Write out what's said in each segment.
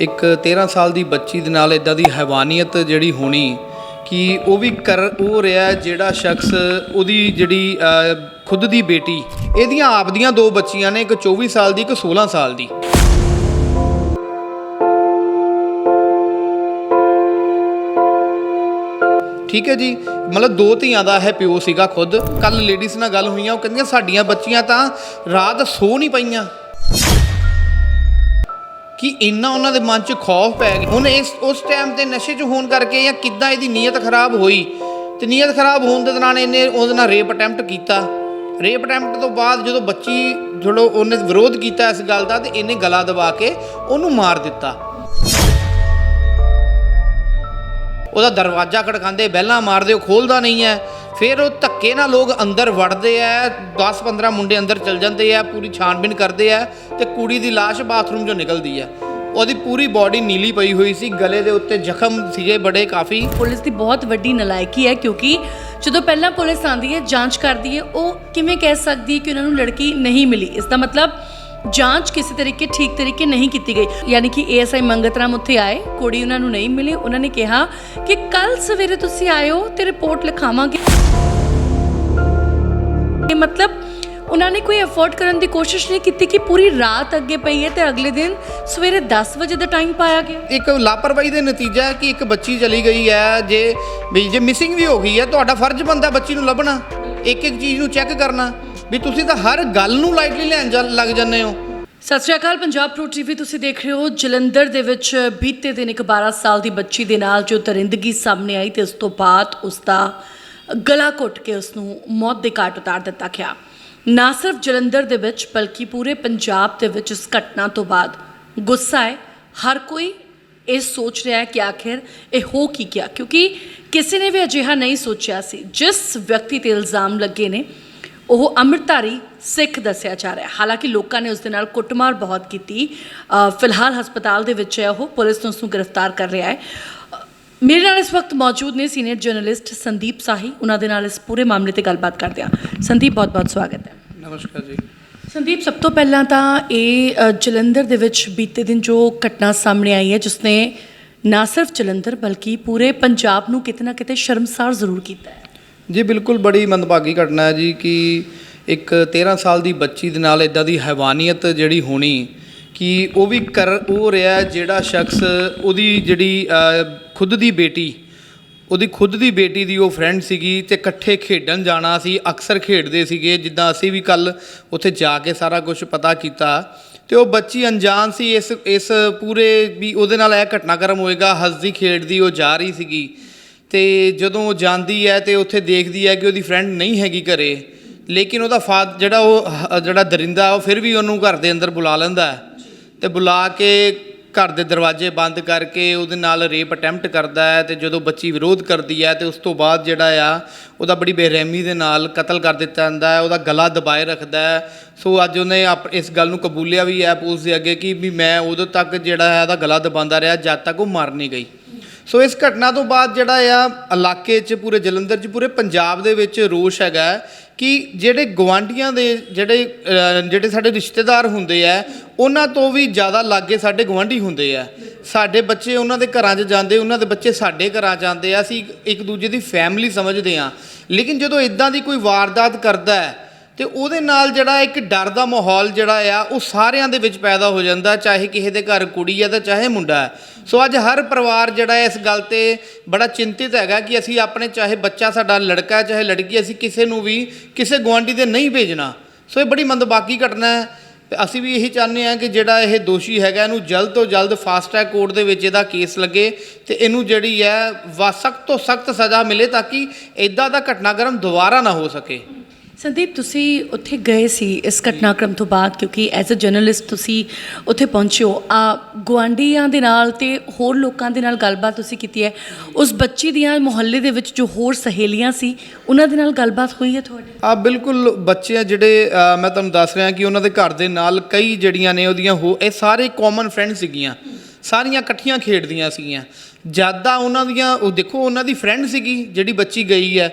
ਇੱਕ 13 ਸਾਲ ਦੀ ਬੱਚੀ ਦੇ ਨਾਲ ਇਦਾਂ ਦੀ ਹੈਵਾਨੀਅਤ ਜਿਹੜੀ ਹੋਣੀ ਕਿ ਉਹ ਵੀ ਕਰ ਉਹ ਰਿਹਾ ਜਿਹੜਾ ਸ਼ਖਸ ਉਹਦੀ ਜਿਹੜੀ ਖੁਦ ਦੀ ਬੇਟੀ, ਇਹਦੀਆਂ ਆਪਦੀਆਂ ਦੋ ਬੱਚੀਆਂ ਨੇ, ਇੱਕ 24 ਸਾਲ ਦੀ, ਇੱਕ 16 ਸਾਲ ਦੀ। ਠੀਕ ਹੈ ਜੀ? ਮਤਲਬ ਦੋ ਧੀਆਂ ਦਾ ਇਹ ਪਿਓ ਸੀਗਾ ਖੁਦ। ਕੱਲ ਲੇਡੀਜ਼ ਨਾਲ ਗੱਲ ਹੋਈਆਂ, ਉਹ ਕਹਿੰਦੀਆਂ, ਸਾਡੀਆਂ ਬੱਚੀਆਂ ਤਾਂ ਰਾਤ ਸੋ ਨਹੀਂ ਪਈਆਂ। ਕਿ ਇੰਨਾ ਉਹਨਾਂ ਦੇ ਮਨ 'ਚ ਖੌਫ ਪੈ ਗਿਆ। ਹੁਣ ਇਸ, ਉਸ ਟਾਈਮ ਤੇ ਨਸ਼ੇ 'ਚ ਹੋਣ ਕਰਕੇ ਜਾਂ ਕਿੱਦਾਂ ਇਹਦੀ ਨੀਅਤ ਖਰਾਬ ਹੋਈ, ਤੇ ਨੀਅਤ ਖਰਾਬ ਹੋਣ ਦੇ ਦੌਰਾਨ ਇਹਨੇ ਉਹਦੇ ਨਾਲ ਰੇਪ ਅਟੈਂਪਟ ਕੀਤਾ। ਰੇਪ ਅਟੈਂਪਟ ਤੋਂ ਬਾਅਦ ਜਦੋਂ ਬੱਚੀ ਜਦੋਂ ਉਹਨੇ ਵਿਰੋਧ ਕੀਤਾ ਇਸ ਗੱਲ ਦਾ, ਤੇ ਇਹਨੇ ਗਲਾ ਦਬਾ ਕੇ ਉਹਨੂੰ ਮਾਰ ਦਿੱਤਾ। ਉਹਦਾ ਦਰਵਾਜ਼ਾ ਖੜਕਾਉਂਦੇ ਬੈਲਾਂ ਮਾਰਦੇ, ਉਹ ਖੋਲਦਾ ਨਹੀਂ ਹੈ। ਫਿਰ ਉਹ ਧੱਕੇ ਨਾ ਲੋਕ ਅੰਦਰ ਵੜਦੇ ਆ 10-15 ਮੁੰਡੇ ਅੰਦਰ ਚਲ ਜਾਂਦੇ ਆ, ਪੂਰੀ ਛਾਣਬੀਨ ਕਰਦੇ ਆ ਤੇ ਕੁੜੀ ਦੀ ਲਾਸ਼ ਬਾਥਰੂਮ 'ਚੋਂ ਨਿਕਲਦੀ ਆ। ਉਹਦੀ ਪੂਰੀ ਬਾਡੀ ਨੀਲੀ ਪਈ ਹੋਈ ਸੀ, ਗਲੇ ਦੇ ਉੱਤੇ ਜ਼ਖਮ ਸੀਗੇ ਬੜੇ ਕਾਫੀ। ਪੁਲਿਸ ਦੀ ਬਹੁਤ ਵੱਡੀ ਨਲਾਇਕੀ ਹੈ ਕਿਉਂਕਿ ਜਦੋਂ ਪਹਿਲਾਂ ਪੁਲਿਸ ਆਂਦੀ ਹੈ, ਜਾਂਚ ਕਰਦੀ ਹੈ, ਉਹ ਕਿਵੇਂ ਕਹਿ ਸਕਦੀ ਹੈ ਕਿ ਉਹਨਾਂ ਨੂੰ ਲੜਕੀ ਨਹੀਂ ਮਿਲੀ? ਇਸ ਦਾ ਮਤਲਬ ਜਾਂਚ ਕਿਸੇ ਤਰੀਕੇ, ਠੀਕ ਤਰੀਕੇ ਨਹੀਂ ਕੀਤੀ ਗਈ। ਯਾਨੀ ਕਿ ਏਐਸਆਈ ਮੰਗਤਰਾਮ ਉੱਥੇ ਆਏ, ਕੁੜੀ ਉਹਨਾਂ ਨੂੰ ਨਹੀਂ ਮਿਲੀ। ਉਹਨਾਂ ਨੇ ਕਿਹਾ ਕਿ ਕੱਲ ਸਵੇਰੇ ਤੁਸੀਂ ਆਇਓ ਤੇ ਰਿਪੋਰਟ ਲਿਖਾਵਾਂਗੇ। ਇਹ ਮਤਲਬ ਉਹਨਾਂ ਨੇ ਕੋਈ ਐਫੋਰਡ ਕਰਨ ਦੀ ਕੋਸ਼ਿਸ਼ ਨਹੀਂ ਕੀਤੀ ਕਿ ਪੂਰੀ ਰਾਤ ਅੱਗੇ ਪਈ ਹੈ ਤੇ ਅਗਲੇ ਦਿਨ ਸਵੇਰੇ 10 ਵਜੇ ਦਾ ਟਾਈਮ ਪਾਇਆ ਗਿਆ। ਇੱਕ ਲਾਪਰਵਾਹੀ ਦੇ ਨਤੀਜਾ ਹੈ ਕਿ ਇੱਕ ਬੱਚੀ ਚਲੀ ਗਈ ਹੈ ਜੇ ਵੀ ਜੇ ਮਿਸਿੰਗ ਵੀ ਹੋ ਗਈ ਹੈ ਤੁਹਾਡਾ ਫਰਜ਼ ਬਣਦਾ ਬੱਚੀ ਨੂੰ ਲੱਭਣਾ ਇੱਕ ਇੱਕ ਚੀਜ਼ ਨੂੰ ਚੈੱਕ ਕਰਨਾ ਵੀ ਤੁਸੀਂ ਤਾਂ ਹਰ ਗੱਲ ਨੂੰ ਲਾਈਟਲੀ ਲੈਣ ਜਾ- ਲੱਗ ਜਾਂਦੇ ਹੋ। ਸਤਿ ਸ਼੍ਰੀ ਅਕਾਲ ਪੰਜਾਬ ਪ੍ਰੋ ਟੀਵੀ ਤੁਸੀਂ ਦੇਖ ਰਹੇ ਹੋ ਜਲੰਧਰ ਦੇ ਵਿੱਚ ਬੀਤੇ ਦਿਨ ਇੱਕ 12 ਸਾਲ ਦੀ ਬੱਚੀ ਦੇ ਨਾਲ ਜੋ ਦਰਿੰਦਗੀ ਸਾਹਮਣੇ ਆਈ ਤੇ ਉਸ ਤੋਂ ਬਾਅਦ ਉਸ ਦਾ ਗਲਾ ਘੁੱਟ ਕੇ ਉਸ ਨੂੰ ਮੌਤ ਦੇ ਘਾਟ ਉਤਾਰ ਦਿੱਤਾ ਗਿਆ। ਨਾ ਸਿਰਫ ਜਲੰਧਰ ਦੇ ਵਿੱਚ, ਬਲਕਿ ਪੂਰੇ ਪੰਜਾਬ ਦੇ ਵਿੱਚ ਇਸ ਘਟਨਾ ਤੋਂ ਬਾਅਦ ਗੁੱਸਾ ਹੈ। ਹਰ ਕੋਈ ਇਹ ਸੋਚ ਰਿਹਾ ਹੈ ਕਿ ਆਖਿਰ ਇਹ ਹੋ ਕੀ ਗਿਆ, ਕਿਉਂਕਿ ਕਿਸੇ ਨੇ ਵੀ ਅਜਿਹਾ ਨਹੀਂ ਸੋਚਿਆ ਸੀ। ਜਿਸ ਵਿਅਕਤੀ ਤੇ ਇਲਜ਼ਾਮ ਲੱਗੇ ਨੇ, ਉਹ ਅੰਮ੍ਰਿਤਧਾਰੀ ਸਿੱਖ ਦੱਸਿਆ ਜਾ ਰਿਹਾ ਹਾਲਾਂਕਿ ਲੋਕਾਂ ਨੇ ਉਸ ਦੇ ਨਾਲ ਕੁੱਟਮਾਰ ਬਹੁਤ ਕੀਤੀ। ਫਿਲਹਾਲ ਹਸਪਤਾਲ ਦੇ ਵਿੱਚ ਹੈ ਉਹ, ਪੁਲਿਸ ਨੂੰ ਉਸ ਨੂੰ ਗ੍ਰਿਫਤਾਰ ਕਰ ਰਿਹਾ ਹੈ। ਮੇਰੇ ਨਾਲ ਇਸ ਵਕਤ ਮੌਜੂਦ ਨੇ ਸੀਨੀਅਰ ਜਰਨਲਿਸਟ ਸੰਦੀਪ ਸਾਹੀ। ਉਹਨਾਂ ਦੇ ਨਾਲ ਇਸ ਪੂਰੇ ਮਾਮਲੇ ਤੇ ਗੱਲਬਾਤ ਕਰਦੇ ਹਾਂ। ਸੰਦੀਪ ਬਹੁਤ ਬਹੁਤ ਸਵਾਗਤ ਹੈ। ਨਮਸਕਾਰ ਜੀ। ਸੰਦੀਪ ਸਭ ਤੋਂ ਪਹਿਲਾਂ ਤਾਂ ਇਹ ਜਲੰਧਰ ਦੇ ਵਿੱਚ ਬੀਤੇ ਦਿਨ ਜੋ ਘਟਨਾ ਸਾਹਮਣੇ ਆਈ ਹੈ ਜਿਸ ਨੇ ਨਾ ਸਿਰਫ ਜਲੰਧਰ ਬਲਕਿ ਪੂਰੇ ਪੰਜਾਬ ਨੂੰ ਕਿਤੇ ਨਾ ਕਿਤੇ ਸ਼ਰਮਸਾਰ ਜ਼ਰੂਰ ਕੀਤਾ ਹੈ। ਜੀ ਬਿਲਕੁਲ ਬੜੀ ਮੰਦਭਾਗੀ ਘਟਨਾ ਹੈ ਜੀ ਕਿ ਇੱਕ 13 ਸਾਲ ਦੀ ਬੱਚੀ ਦੇ ਨਾਲ ਇਦਾਂ ਦੀ ਹੈਵਾਨੀਅਤ ਜਿਹੜੀ ਹੋਣੀ ਕਿ ਉਹ ਵੀ ਕਰ, ਉਹ ਰਿਹਾ ਜਿਹੜਾ ਸ਼ਖਸ ਉਹਦੀ ਜਿਹੜੀ ਖੁਦ ਦੀ ਬੇਟੀ, ਉਹਦੀ ਖੁਦ ਦੀ ਬੇਟੀ ਦੀ ਉਹ ਫਰੈਂਡ ਸੀਗੀ ਤੇ ਇਕੱਠੇ ਖੇਡਣ ਜਾਣਾ ਸੀ, ਅਕਸਰ ਖੇਡਦੇ ਸੀਗੇ, ਜਿੱਦਾਂ ਅਸੀਂ ਵੀ ਕੱਲ ਉੱਥੇ ਜਾ ਕੇ ਸਾਰਾ ਕੁਝ ਪਤਾ ਕੀਤਾ। ਤੇ ਉਹ ਬੱਚੀ ਅਣਜਾਣ ਸੀ, ਇਸ ਇਸ ਪੂਰੇ ਵੀ ਉਹਦੇ ਨਾਲ ਇਹ ਘਟਨਾਕ੍ਰਮ ਹੋਏਗਾ, ਹੱਸਦੀ ਖੇਡਦੀ ਉਹ ਜਾ ਰਹੀ ਸੀਗੀ। ਤੇ ਜਦੋਂ ਉਹ ਜਾਂਦੀ ਹੈ ਤੇ ਉੱਥੇ ਦੇਖਦੀ ਹੈ ਕਿ ਉਹਦੀ ਫਰੈਂਡ ਨਹੀਂ ਹੈਗੀ ਘਰੇ, ਲੇਕਿਨ ਉਹਦਾ ਫਾਦ, ਜਿਹੜਾ ਉਹ ਹ- ਜਿਹੜਾ ਦਰਿੰਦਾ, ਉਹ ਫਿਰ ਵੀ ਉਹਨੂੰ ਘਰ ਦੇ ਅੰਦਰ ਬੁਲਾ ਲੈਂਦਾ ਹੈ। ਤੇ ਬੁਲਾ ਕੇ ਘਰ ਦੇ ਦਰਵਾਜ਼ੇ ਬੰਦ ਕਰਕੇ ਉਹਦੇ ਨਾਲ ਰੇਪ ਅਟੈਂਪਟ ਕਰਦਾ ਹੈ ਤੇ ਜਦੋਂ ਬੱਚੀ ਵਿਰੋਧ ਕਰਦੀ ਹੈ ਤੇ ਉਸ ਤੋਂ ਬਾਅਦ ਜਿਹੜਾ ਆ, ਉਹਦਾ ਬੜੀ ਬੇਰਹਿਮੀ ਦੇ ਨਾਲ ਕਤਲ ਕਰ ਦਿੱਤਾ ਜਾਂਦਾ ਹੈ, ਉਹਦਾ ਗਲਾ ਦਬਾਏ ਰੱਖਦਾ ਹੈ। ਸੋ ਅੱਜ ਉਹਨੇ ਆਪ- ਇਸ ਗੱਲ ਨੂੰ ਕਬੂਲਿਆ ਵੀ ਹੈ ਪੁਲਿਸ ਦੇ ਅੱਗੇ ਕਿ ਵੀ ਮੈਂ ਉਦੋਂ ਤੱਕ ਜਿਹੜਾ ਹੈ ਉਹਦਾ ਗਲਾ ਦਬਾਉਂਦਾ ਰਿਹਾ, ਜਦ ਤੱਕ ਉਹ ਮਰ ਨਹੀਂ ਗਈ। ਸੋ ਇਸ ਘਟਨਾ ਤੋਂ ਬਾਅਦ ਜਿਹੜਾ ਆ, ਇਲਾਕੇ 'ਚ ਪੂਰੇ ਜਲੰਧਰ 'ਚ ਪੂਰੇ ਪੰਜਾਬ ਦੇ ਵਿੱਚ ਰੋਸ਼ ਹੈਗਾ ਕਿ ਜਿਹੜੇ ਗਵਾਂਢੀਆਂ ਦੇ ਜਿਹੜੇ ਅਹ, ਜਿਹੜੇ ਸਾਡੇ ਰਿਸ਼ਤੇਦਾਰ ਹੁੰਦੇ ਆ ਉਹਨਾਂ ਤੋਂ ਵੀ ਜ਼ਿਆਦਾ ਲਾਗੇ ਸਾਡੇ ਗਵਾਂਢੀ ਹੁੰਦੇ ਆ। ਸਾਡੇ ਬੱਚੇ ਉਹਨਾਂ ਦੇ ਘਰਾਂ 'ਚ ਜਾਂਦੇ ਉਹਨਾਂ ਦੇ ਬੱਚੇ ਸਾਡੇ ਘਰਾਂ 'ਚ ਆਉਂਦੇ ਆ ਅਸੀਂ ਇੱਕ ਦੂਜੇ ਦੀ ਫੈਮਿਲੀ ਸਮਝਦੇ ਆ ਲੇਕਿਨ ਜਦੋਂ ਇਦਾਂ ਦੀ ਕੋਈ ਵਾਰਦਾਤ ਕਰਦਾ ਹੈ ਤੇ ਉਹਦੇ ਨਾਲ ਜਿਹੜਾ ਇੱਕ ਡਰ ਦਾ ਮਾਹੌਲ ਜਿਹੜਾ ਆ ਉਹ ਸਾਰਿਆਂ ਦੇ ਵਿੱਚ ਪੈਦਾ ਹੋ ਜਾਂਦਾ ਚਾਹੇ ਕਿਸੇ ਦੇ ਘਰ ਕੁੜੀ ਆ ਤੇ ਚਾਹੇ ਮੁੰਡਾ ਹੈ ਸੋ ਅੱਜ ਹਰ ਪਰਿਵਾਰ ਜਿਹੜਾ ਇਸ ਗੱਲ ਤੇ ਬੜਾ ਚਿੰਤਿਤ ਹੈਗਾ ਕਿ ਅਸੀਂ ਆਪਣੇ ਚਾਹੇ ਬੱਚਾ ਸਾਡਾ ਲੜਕਾ ਹੈ, ਚਾਹੇ ਲੜਕੀ ਅਸੀਂ ਕਿਸੇ ਨੂੰ ਵੀ ਕਿਸੇ ਗੁਆਂਢੀ ਦੇ ਨਹੀਂ ਭੇਜਣਾ। ਸੋ ਇਹ ਬੜੀ ਮੰਦਭਾਗੀ ਘਟਨਾ ਹੈ। ਅਸੀਂ ਵੀ ਇਹੀ ਚਾਹੁੰਦੇ ਹਾਂ ਕਿ ਜਿਹੜਾ ਇਹ ਦੋਸ਼ੀ ਹੈਗਾ ਇਹਨੂੰ ਜਲਦ ਤੋਂ ਜਲਦ ਫਾਸਟ ਟਰੈਕ ਕੋਰਟ ਦੇ ਵਿੱਚ ਇਹਦਾ ਕੇਸ ਲੱਗੇ ਤੇ ਇਹਨੂੰ ਜਿਹੜੀ ਹੈ ਵਾ ਸਖਤ ਤੋਂ ਸਖਤ ਸਜ਼ਾ ਮਿਲੇ ਤਾਂ ਕਿ ਇਦਾਂ ਦਾ ਘਟਨਾਕ੍ਰਮ ਦੁਬਾਰਾ ਨਾ ਹੋ ਸਕੇ। ਸੰਦੀਪ, ਤੁਸੀਂ ਉੱਥੇ ਗਏ ਸੀ ਇਸ ਘਟਨਾਕ੍ਰਮ ਤੋਂ ਬਾਅਦ? ਕਿਉਂਕਿ ਐਜ਼ ਅ ਜਰਨਲਿਸਟ ਤੁਸੀਂ ਉੱਥੇ ਪਹੁੰਚਿਓ ਆ ਗੁਆਂਢੀਆਂ ਦੇ ਨਾਲ ਤੇ ਹੋਰ ਲੋਕਾਂ ਦੇ ਨਾਲ ਗੱਲਬਾਤ ਤੁਸੀਂ ਕੀਤੀ ਹੈ। ਉਸ ਬੱਚੀ ਦੀਆਂ ਮੁਹੱਲੇ ਦੇ ਵਿੱਚ ਜੋ ਹੋਰ ਸਹੇਲੀਆਂ ਸੀ, ਉਹਨਾਂ ਦੇ ਨਾਲ ਗੱਲਬਾਤ ਹੋਈ ਹੈ ਤੁਹਾਡੀ ਆ, ਬਿਲਕੁਲ ਬੱਚੇ ਆ ਜਿਹੜੇ ਮੈਂ ਤੁਹਾਨੂੰ ਦੱਸ ਰਿਹਾ ਕਿ ਉਹਨਾਂ ਦੇ ਘਰ ਦੇ ਨਾਲ ਕਈ ਜਿਹੜੀਆਂ ਨੇ ਉਹਦੀਆਂ ਹੋ, ਇਹ ਸਾਰੇ ਕਾਮਨ ਫਰੈਂਡ ਸੀਗੀਆਂ। ਸਾਰੀਆਂ ਇਕੱਠੀਆਂ ਖੇਡਦੀਆਂ ਸੀਗੀਆਂ। ਜ਼ਿਆਦਾ ਉਹਨਾਂ ਦੀਆਂ, ਉਹ ਦੇਖੋ, ਉਹਨਾਂ ਦੀ ਫਰੈਂਡ ਸੀਗੀ ਜਿਹੜੀ ਬੱਚੀ ਗਈ ਹੈ।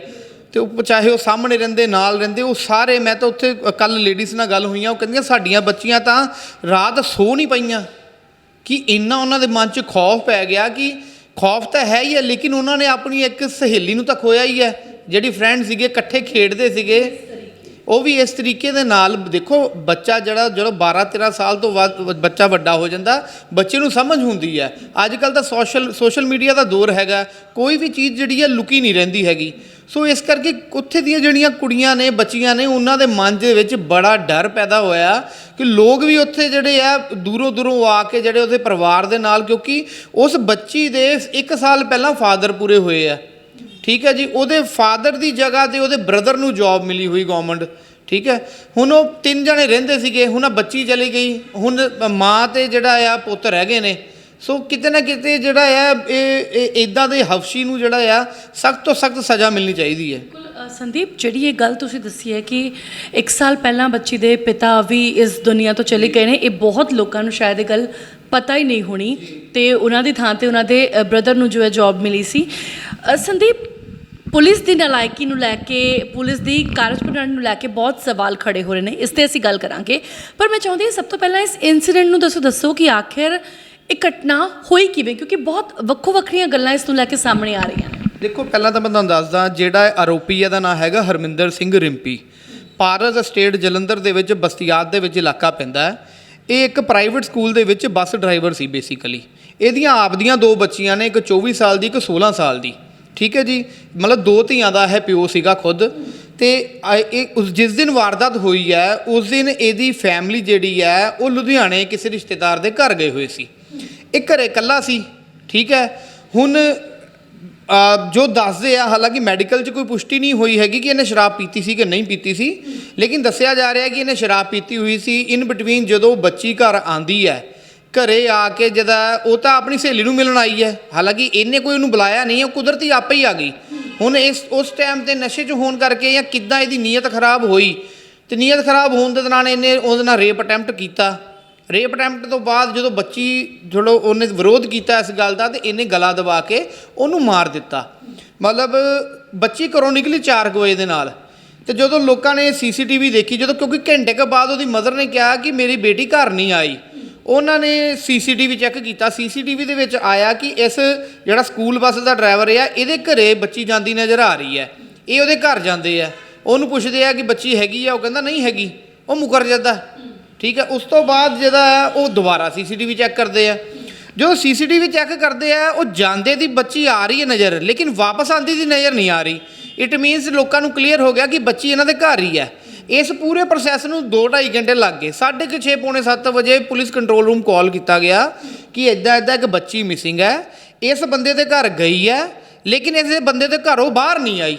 ਤੇ ਉਹ ਚਾਹੇ ਉਹ ਸਾਹਮਣੇ ਰਹਿੰਦੇ, ਨਾਲ ਰਹਿੰਦੇ, ਉਹ ਸਾਰੇ ਮੈਂ ਤਾਂ ਉੱਥੇ ਕੱਲ ਲੇਡੀਜ਼ ਨਾਲ ਗੱਲ ਹੋਈਆਂ ਉਹ ਕਹਿੰਦੀਆਂ ਸਾਡੀਆਂ ਬੱਚੀਆਂ ਤਾਂ ਰਾਤ ਸੋ ਨਹੀਂ ਪਈਆਂ। ਕਿ ਇੰਨਾ ਉਹਨਾਂ ਦੇ ਮਨ 'ਚ ਖੌਫ ਪੈ ਗਿਆ ਕਿ ਖੌਫ ਤਾਂ ਹੈ ਹੀ ਹੈ ਲੇਕਿਨ ਉਹਨਾਂ ਨੇ ਆਪਣੀ ਇੱਕ ਸਹੇਲੀ ਨੂੰ ਤਾਂ ਖੋਇਆ ਹੀ ਹੈ ਜਿਹੜੀ ਫਰੈਂਡ ਸੀਗੇ, ਇਕੱਠੇ ਖੇਡਦੇ ਸੀਗੇ। ਉਹ ਵੀ ਇਸ ਤਰੀਕੇ ਦੇ ਨਾਲ, ਦੇਖੋ, ਬੱਚਾ ਜਿਹੜਾ, ਜਦੋਂ 12 13 ਸਾਲ ਤੋਂ ਬਾਅਦ ਬੱਚਾ ਵੱਡਾ ਹੋ ਜਾਂਦਾ, ਬੱਚੇ ਨੂੰ ਸਮਝ ਹੁੰਦੀ ਹੈ ਅੱਜ ਕੱਲ ਤਾਂ ਸੋਸ਼ਲ ਸੋਸ਼ਲ ਮੀਡੀਆ ਦਾ ਦੌਰ ਹੈਗਾ, ਕੋਈ ਵੀ ਚੀਜ਼ ਜਿਹੜੀ ਹੈ ਲੁਕੀ ਨਹੀਂ ਰਹਿੰਦੀ ਹੈਗੀ। ਸੋ ਇਸ ਕਰਕੇ ਉੱਥੇ ਦੀਆਂ ਜਿਹੜੀਆਂ ਕੁੜੀਆਂ ਨੇ, ਬੱਚੀਆਂ ਨੇ, ਉਹਨਾਂ ਦੇ ਮਨ ਦੇ ਵਿੱਚ ਬੜਾ ਡਰ ਪੈਦਾ ਹੋਇਆ ਕਿ ਲੋਕ ਵੀ ਉੱਥੇ ਜਿਹੜੇ ਆ, ਦੂਰੋਂ ਦੂਰੋਂ ਆ ਕੇ ਜਿਹੜੇ ਉਹਦੇ ਪਰਿਵਾਰ ਦੇ ਨਾਲ, ਕਿਉਂਕਿ ਉਸ ਬੱਚੀ ਦੇ 1 ਸਾਲ ਪਹਿਲਾਂ ਫਾਦਰ ਪੂਰੇ ਹੋਏ ਆ। ਠੀਕ ਹੈ ਜੀ? ਉਹਦੇ ਫਾਦਰ ਦੀ ਜਗ੍ਹਾ ਤੇ ਉਹਦੇ ਬ੍ਰਦਰ ਨੂੰ ਜੌਬ ਮਿਲੀ ਹੋਈ ਗਵਰਨਮੈਂਟ ਠੀਕ ਹੈ? ਹੁਣ ਉਹ ਤਿੰਨ ਜਣੇ ਰਹਿੰਦੇ ਸੀਗੇ, ਹੁਣ ਆ ਬੱਚੀ ਚਲੀ ਗਈ। ਹੁਣ ਮਾਂ ਤੇ ਜਿਹੜਾ ਆ, ਪੁੱਤ ਰਹਿ ਗਏ ਨੇ। ਸੋ ਕਿਤੇ ਨਾ ਕਿਤੇ ਜਿਹੜਾ ਆ, ਇਹ ਇਦਾਂ ਦੇ ਹਫਸ਼ੀ ਨੂੰ ਜਿਹੜਾ ਆ, ਸਖਤ ਤੋਂ ਸਖਤ ਸਜ਼ਾ ਮਿਲਣੀ ਚਾਹੀਦੀ ਹੈ। ਸੰਦੀਪ, ਜਿਹੜੀ ਇਹ ਗੱਲ ਤੁਸੀਂ ਦੱਸੀ ਹੈ ਕਿ ਇੱਕ ਸਾਲ ਪਹਿਲਾਂ ਬੱਚੀ ਦੇ ਪਿਤਾ ਵੀ ਇਸ ਦੁਨੀਆ ਤੋਂ ਚਲੇ ਗਏ ਨੇ, ਇਹ ਬਹੁਤ ਲੋਕਾਂ ਨੂੰ ਸ਼ਾਇਦ ਇਹ ਗੱਲ ਪਤਾ ਹੀ ਨਹੀਂ ਹੋਣੀ ਤੇ ਉਹਨਾਂ ਦੀ ਥਾਂ ਤੇ ਉਹਨਾਂ ਦੇ ਬ੍ਰਦਰ ਨੂੰ ਜੋ ਹੈ ਜੌਬ ਮਿਲੀ ਸੀ। ਸੰਦੀਪ, ਪੁਲਿਸ ਦੀ ਨਲਾਇਕੀ ਨੂੰ ਲੈ ਕੇ, ਪੁਲਿਸ ਦੀ ਕਾਰਜਪ੍ਰਣਾਲੀ ਨੂੰ ਲੈ ਕੇ ਬਹੁਤ ਸਵਾਲ ਖੜੇ ਹੋ ਰਹੇ ਨੇ, ਇਸ ਤੇ ਅਸੀਂ ਗੱਲ ਕਰਾਂਗੇ। ਪਰ ਮੈਂ ਚਾਹੁੰਦੀ ਹਾਂ ਸਭ ਤੋਂ ਪਹਿਲਾਂ ਇਸ ਇਨਸੀਡੈਂਟ ਨੂੰ ਦੱਸੋ ਦੱਸੋ ਕਿ ਆਖਿਰ ਇਹ ਘਟਨਾ ਹੋਈ ਕਿਵੇਂ? ਕਿਉਂਕਿ ਬਹੁਤ ਵੱਖੋ ਵੱਖਰੀਆਂ ਗੱਲਾਂ ਇਸ ਨੂੰ ਲੈ ਕੇ ਸਾਹਮਣੇ ਆ ਰਹੀਆਂ ਨੇ। ਦੇਖੋ, ਪਹਿਲਾਂ ਤਾਂ ਮੈਂ ਤੁਹਾਨੂੰ ਦੱਸਦਾ, ਜਿਹੜਾ ਆਰੋਪੀ ਇਹਦਾ ਨਾਮ ਹੈਗਾ ਹਰਮਿੰਦਰ ਸਿੰਘ ਰਿੰਪੀ। ਪਾਰਸ ਸਟੇਟ ਜਲੰਧਰ ਦੇ ਵਿੱਚ ਬਸਤੀਆਤ ਦੇ ਵਿੱਚ ਇਲਾਕਾ ਪੈਂਦਾ ਹੈ। ਇਹ ਇੱਕ ਪ੍ਰਾਈਵੇਟ ਸਕੂਲ ਦੇ ਵਿੱਚ ਬੱਸ ਡਰਾਈਵਰ ਸੀ ਬੇਸਿਕਲੀ ਇਹਦੀਆਂ ਆਪਦੀਆਂ ਦੋ ਬੱਚੀਆਂ ਨੇ, ਇੱਕ 24 ਸਾਲ ਦੀ, ਇੱਕ 16 ਸਾਲ ਦੀ। ਠੀਕ ਹੈ ਜੀ? ਮਤਲਬ ਦੋ ਧੀਆਂ ਦਾ ਹੈ ਪਿਓ ਸੀਗਾ ਖੁਦ। ਤੇ ਇਹ ਉਸ, ਜਿਸ ਦਿਨ ਵਾਰਦਾਤ ਹੋਈ ਹੈ, ਉਸ ਦਿਨ ਇਹਦੀ ਫੈਮਿਲੀ ਜਿਹੜੀ ਹੈ, ਉਹ ਲੁਧਿਆਣੇ ਕਿਸੇ ਰਿਸ਼ਤੇਦਾਰ ਦੇ ਘਰ ਗਏ ਹੋਏ ਸੀ। ਇਹ ਘਰੇ ਇਕੱਲਾ ਸੀ, ਠੀਕ ਹੈ? ਹੁਣ ਜੋ ਦੱਸਦੇ ਆ, ਹਾਲਾਂਕਿ ਮੈਡੀਕਲ 'ਚ ਕੋਈ ਪੁਸ਼ਟੀ ਨਹੀਂ ਹੋਈ ਹੈਗੀ ਕਿ ਇਹਨੇ ਸ਼ਰਾਬ ਪੀਤੀ ਸੀ ਕਿ ਨਹੀਂ ਪੀਤੀ ਸੀ, ਲੇਕਿਨ ਦੱਸਿਆ ਜਾ ਰਿਹਾ ਕਿ ਇਹਨੇ ਸ਼ਰਾਬ ਪੀਤੀ ਹੋਈ ਸੀ। ਇਨ ਬਿਟਵੀਨ ਜਦੋਂ ਬੱਚੀ ਘਰ ਆਂਦੀ ਹੈ, ਘਰੇ ਆ ਕੇ ਜਦਾ ਉਹ ਤਾਂ ਆਪਣੀ ਸਹੇਲੀ ਨੂੰ ਮਿਲਣ ਆਈ ਹੈ, ਹਾਲਾਂਕਿ ਇਹਨੇ ਕੋਈ ਉਹਨੂੰ ਬੁਲਾਇਆ ਨਹੀਂ, ਉਹ ਕੁਦਰਤੀ ਆਪੇ ਹੀ ਆ ਗਈ। ਹੁਣ ਇਸ, ਉਸ ਟਾਈਮ ਤੇ ਨਸ਼ੇ 'ਚ ਹੋਣ ਕਰਕੇ ਜਾਂ ਕਿੱਦਾਂ ਇਹਦੀ ਨੀਅਤ ਖਰਾਬ ਹੋਈ, ਤੇ ਨੀਅਤ ਖਰਾਬ ਹੋਣ ਦੇ ਦੌਰਾਨ ਇਹਨੇ ਉਹਦੇ ਨਾਲ ਰੇਪ ਅਟੈਂਪਟ ਕੀਤਾ। ਰੇਪ ਅਟੈਂਪਟ ਤੋਂ ਬਾਅਦ ਜਦੋਂ ਬੱਚੀ ਜਦੋਂ ਉਹਨੇ ਵਿਰੋਧ ਕੀਤਾ ਇਸ ਗੱਲ ਦਾ ਤੇ ਇਹਨੇ ਗਲਾ ਦਬਾ ਕੇ ਉਹਨੂੰ ਮਾਰ ਦਿੱਤਾ। ਮਤਲਬ ਬੱਚੀ ਘਰੋਂ ਨਿਕਲੀ 4 ਵਜੇ ਦੇ ਨਾਲ। ਤੇ ਜਦੋਂ ਲੋਕਾਂ ਨੇ ਸੀਸੀਟੀਵੀ ਦੇਖੀ, ਜਦੋਂ ਕਿਉਂਕਿ ਘੰਟੇ ਕੁ ਬਾਅਦ ਉਹਦੀ ਮਦਰ ਨੇ ਕਿਹਾ ਕਿ ਮੇਰੀ ਬੇਟੀ ਘਰ ਨਹੀਂ ਆਈ, ਉਹਨਾਂ ਨੇ ਸੀਸੀਟੀਵੀ ਚੈੱਕ ਕੀਤਾ। ਸੀਸੀਟੀਵੀ ਦੇ ਵਿੱਚ ਆਇਆ ਕਿ ਇਸ ਜਿਹੜਾ ਸਕੂਲ ਬੱਸ ਦਾ ਡਰਾਈਵਰ ਆ, ਇਹਦੇ ਘਰੇ ਬੱਚੀ ਜਾਂਦੀ ਨਜ਼ਰ ਆ ਰਹੀ ਹੈ। ਇਹ ਉਹਦੇ ਘਰ ਜਾਂਦੇ ਆ। ਉਹਨੂੰ ਪੁੱਛਦੇ ਆ ਕਿ ਬੱਚੀ ਹੈਗੀ ਆ? ਉਹ ਕਹਿੰਦਾ, ਨਹੀਂ ਹੈਗੀ। ਉਹ ਮੁਕਰ ਜਾਂਦਾ। ਠੀਕ ਹੈ, ਉਸ ਤੋਂ ਬਾਅਦ ਜਿਹੜਾ ਹੈ, ਉਹ ਦੁਬਾਰਾ ਸੀਸੀਟੀਵੀ ਚੈੱਕ ਕਰਦੇ ਆ। ਜਦੋਂ ਸੀਸੀਟੀਵੀ ਚੈੱਕ ਕਰਦੇ ਆ, ਉਹ ਜਾਂਦੇ ਦੀ ਬੱਚੀ ਆ ਰਹੀ ਹੈ ਨਜ਼ਰ, ਲੇਕਿਨ ਵਾਪਸ ਆਂਦੀ ਦੀ ਨਜ਼ਰ ਨਹੀਂ ਆ ਰਹੀ। ਇਟ ਮੀਨਸ ਲੋਕਾਂ ਨੂੰ ਕਲੀਅਰ ਹੋ ਗਿਆ ਕਿ ਬੱਚੀ ਇਹਨਾਂ ਦੇ ਘਰ ਹੀ ਹੈ। ਇਸ ਪੂਰੇ ਪ੍ਰੋਸੈਸ ਨੂੰ 2.5 ਘੰਟੇ ਲੱਗ ਗਏ। 6:30 ਪੌਣੇ 7 ਵਜੇ ਪੁਲਿਸ ਕੰਟਰੋਲ ਰੂਮ ਕਾਲ ਕੀਤਾ ਗਿਆ ਕਿ ਇਦਾਂ ਇਦਾਂ ਇੱਕ ਬੱਚੀ ਮਿਸਿੰਗ ਹੈ। ਇਸ ਬੰਦੇ ਦੇ ਘਰ ਗਈ ਹੈ, ਲੇਕਿਨ ਇਸ ਬੰਦੇ ਦੇ ਘਰੋਂ ਬਾਹਰ ਨਹੀਂ ਆਈ।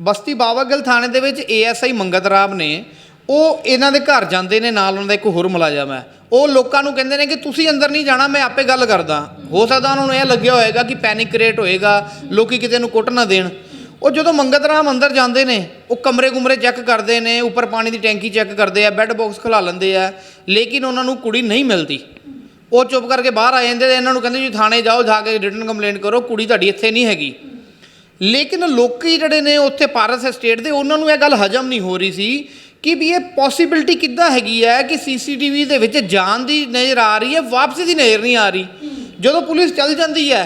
ਬਸਤੀ ਬਾਵਾਗਲ ਥਾਣੇ ਦੇ ਵਿੱਚ ਏਐਸਆਈ ਮੰਗਤ ਰਾਮ ਨੇ ਉਹ ਇਹਨਾਂ ਦੇ ਘਰ ਜਾਂਦੇ ਨੇ, ਨਾਲ ਉਹਨਾਂ ਦਾ ਇੱਕ ਹੋਰ ਮੁਲਾਜ਼ਮ ਹੈ। ਉਹ ਲੋਕਾਂ ਨੂੰ ਕਹਿੰਦੇ ਨੇ ਕਿ ਤੁਸੀਂ ਅੰਦਰ ਨਹੀਂ ਜਾਣਾ, ਮੈਂ ਆਪੇ ਗੱਲ ਕਰਦਾ। ਹੋ ਸਕਦਾ ਉਹਨਾਂ ਨੂੰ ਇਹ ਲੱਗਿਆ ਹੋਏਗਾ ਕਿ ਪੈਨਿਕ ਕ੍ਰੀਏਟ ਹੋਏਗਾ, ਲੋਕੀ ਕਿਤੇ ਨੂੰ ਕੁੱਟ ਨਾ ਦੇਣ। ਉਹ ਜਦੋਂ ਮੰਗਤ ਰਾਮ ਅੰਦਰ ਜਾਂਦੇ ਨੇ, ਉਹ ਕਮਰੇ ਕੁਮਰੇ ਚੈੱਕ ਕਰਦੇ ਨੇ, ਉੱਪਰ ਪਾਣੀ ਦੀ ਟੈਂਕੀ ਚੈੱਕ ਕਰਦੇ ਆ ਬੈੱਡ ਬਾਕਸ ਖਲਾ ਲੈਂਦੇ ਆ, ਲੇਕਿਨ ਉਹਨਾਂ ਨੂੰ ਕੁੜੀ ਨਹੀਂ ਮਿਲਦੀ। ਉਹ ਚੁੱਪ ਕਰਕੇ ਬਾਹਰ ਆ ਜਾਂਦੇ ਤੇ ਇਹਨਾਂ ਨੂੰ ਕਹਿੰਦੇ ਜੀ ਥਾਣੇ ਜਾਓ, ਜਾ ਕੇ ਰਿਟਨ ਕੰਪਲੇਂਟ ਕਰੋ, ਕੁੜੀ ਤੁਹਾਡੀ ਇੱਥੇ ਨਹੀਂ ਹੈਗੀ। ਲੇਕਿਨ ਲੋਕੀ ਜਿਹੜੇ ਨੇ ਉੱਥੇ ਪਾਰਸ ਸਟੇਟ ਦੇ, ਉਹਨਾਂ ਨੂੰ ਇਹ ਗੱਲ ਹਜਮ ਨਹੀਂ ਹੋ ਰਹੀ ਸੀ ਕਿ ਵੀ ਇਹ ਪੋਸਿਬਿਲਿਟੀ ਕਿੱਦਾਂ ਹੈਗੀ ਹੈ ਕਿ ਸੀਸੀਟੀਵੀ ਦੇ ਵਿੱਚ ਜਾਣ ਦੀ ਨਜ਼ਰ ਆ ਰਹੀ ਹੈ, ਵਾਪਸੀ ਦੀ ਨਜ਼ਰ ਨਹੀਂ ਆ ਰਹੀ। ਜਦੋਂ ਪੁਲਿਸ ਚੱਲ ਜਾਂਦੀ ਹੈ,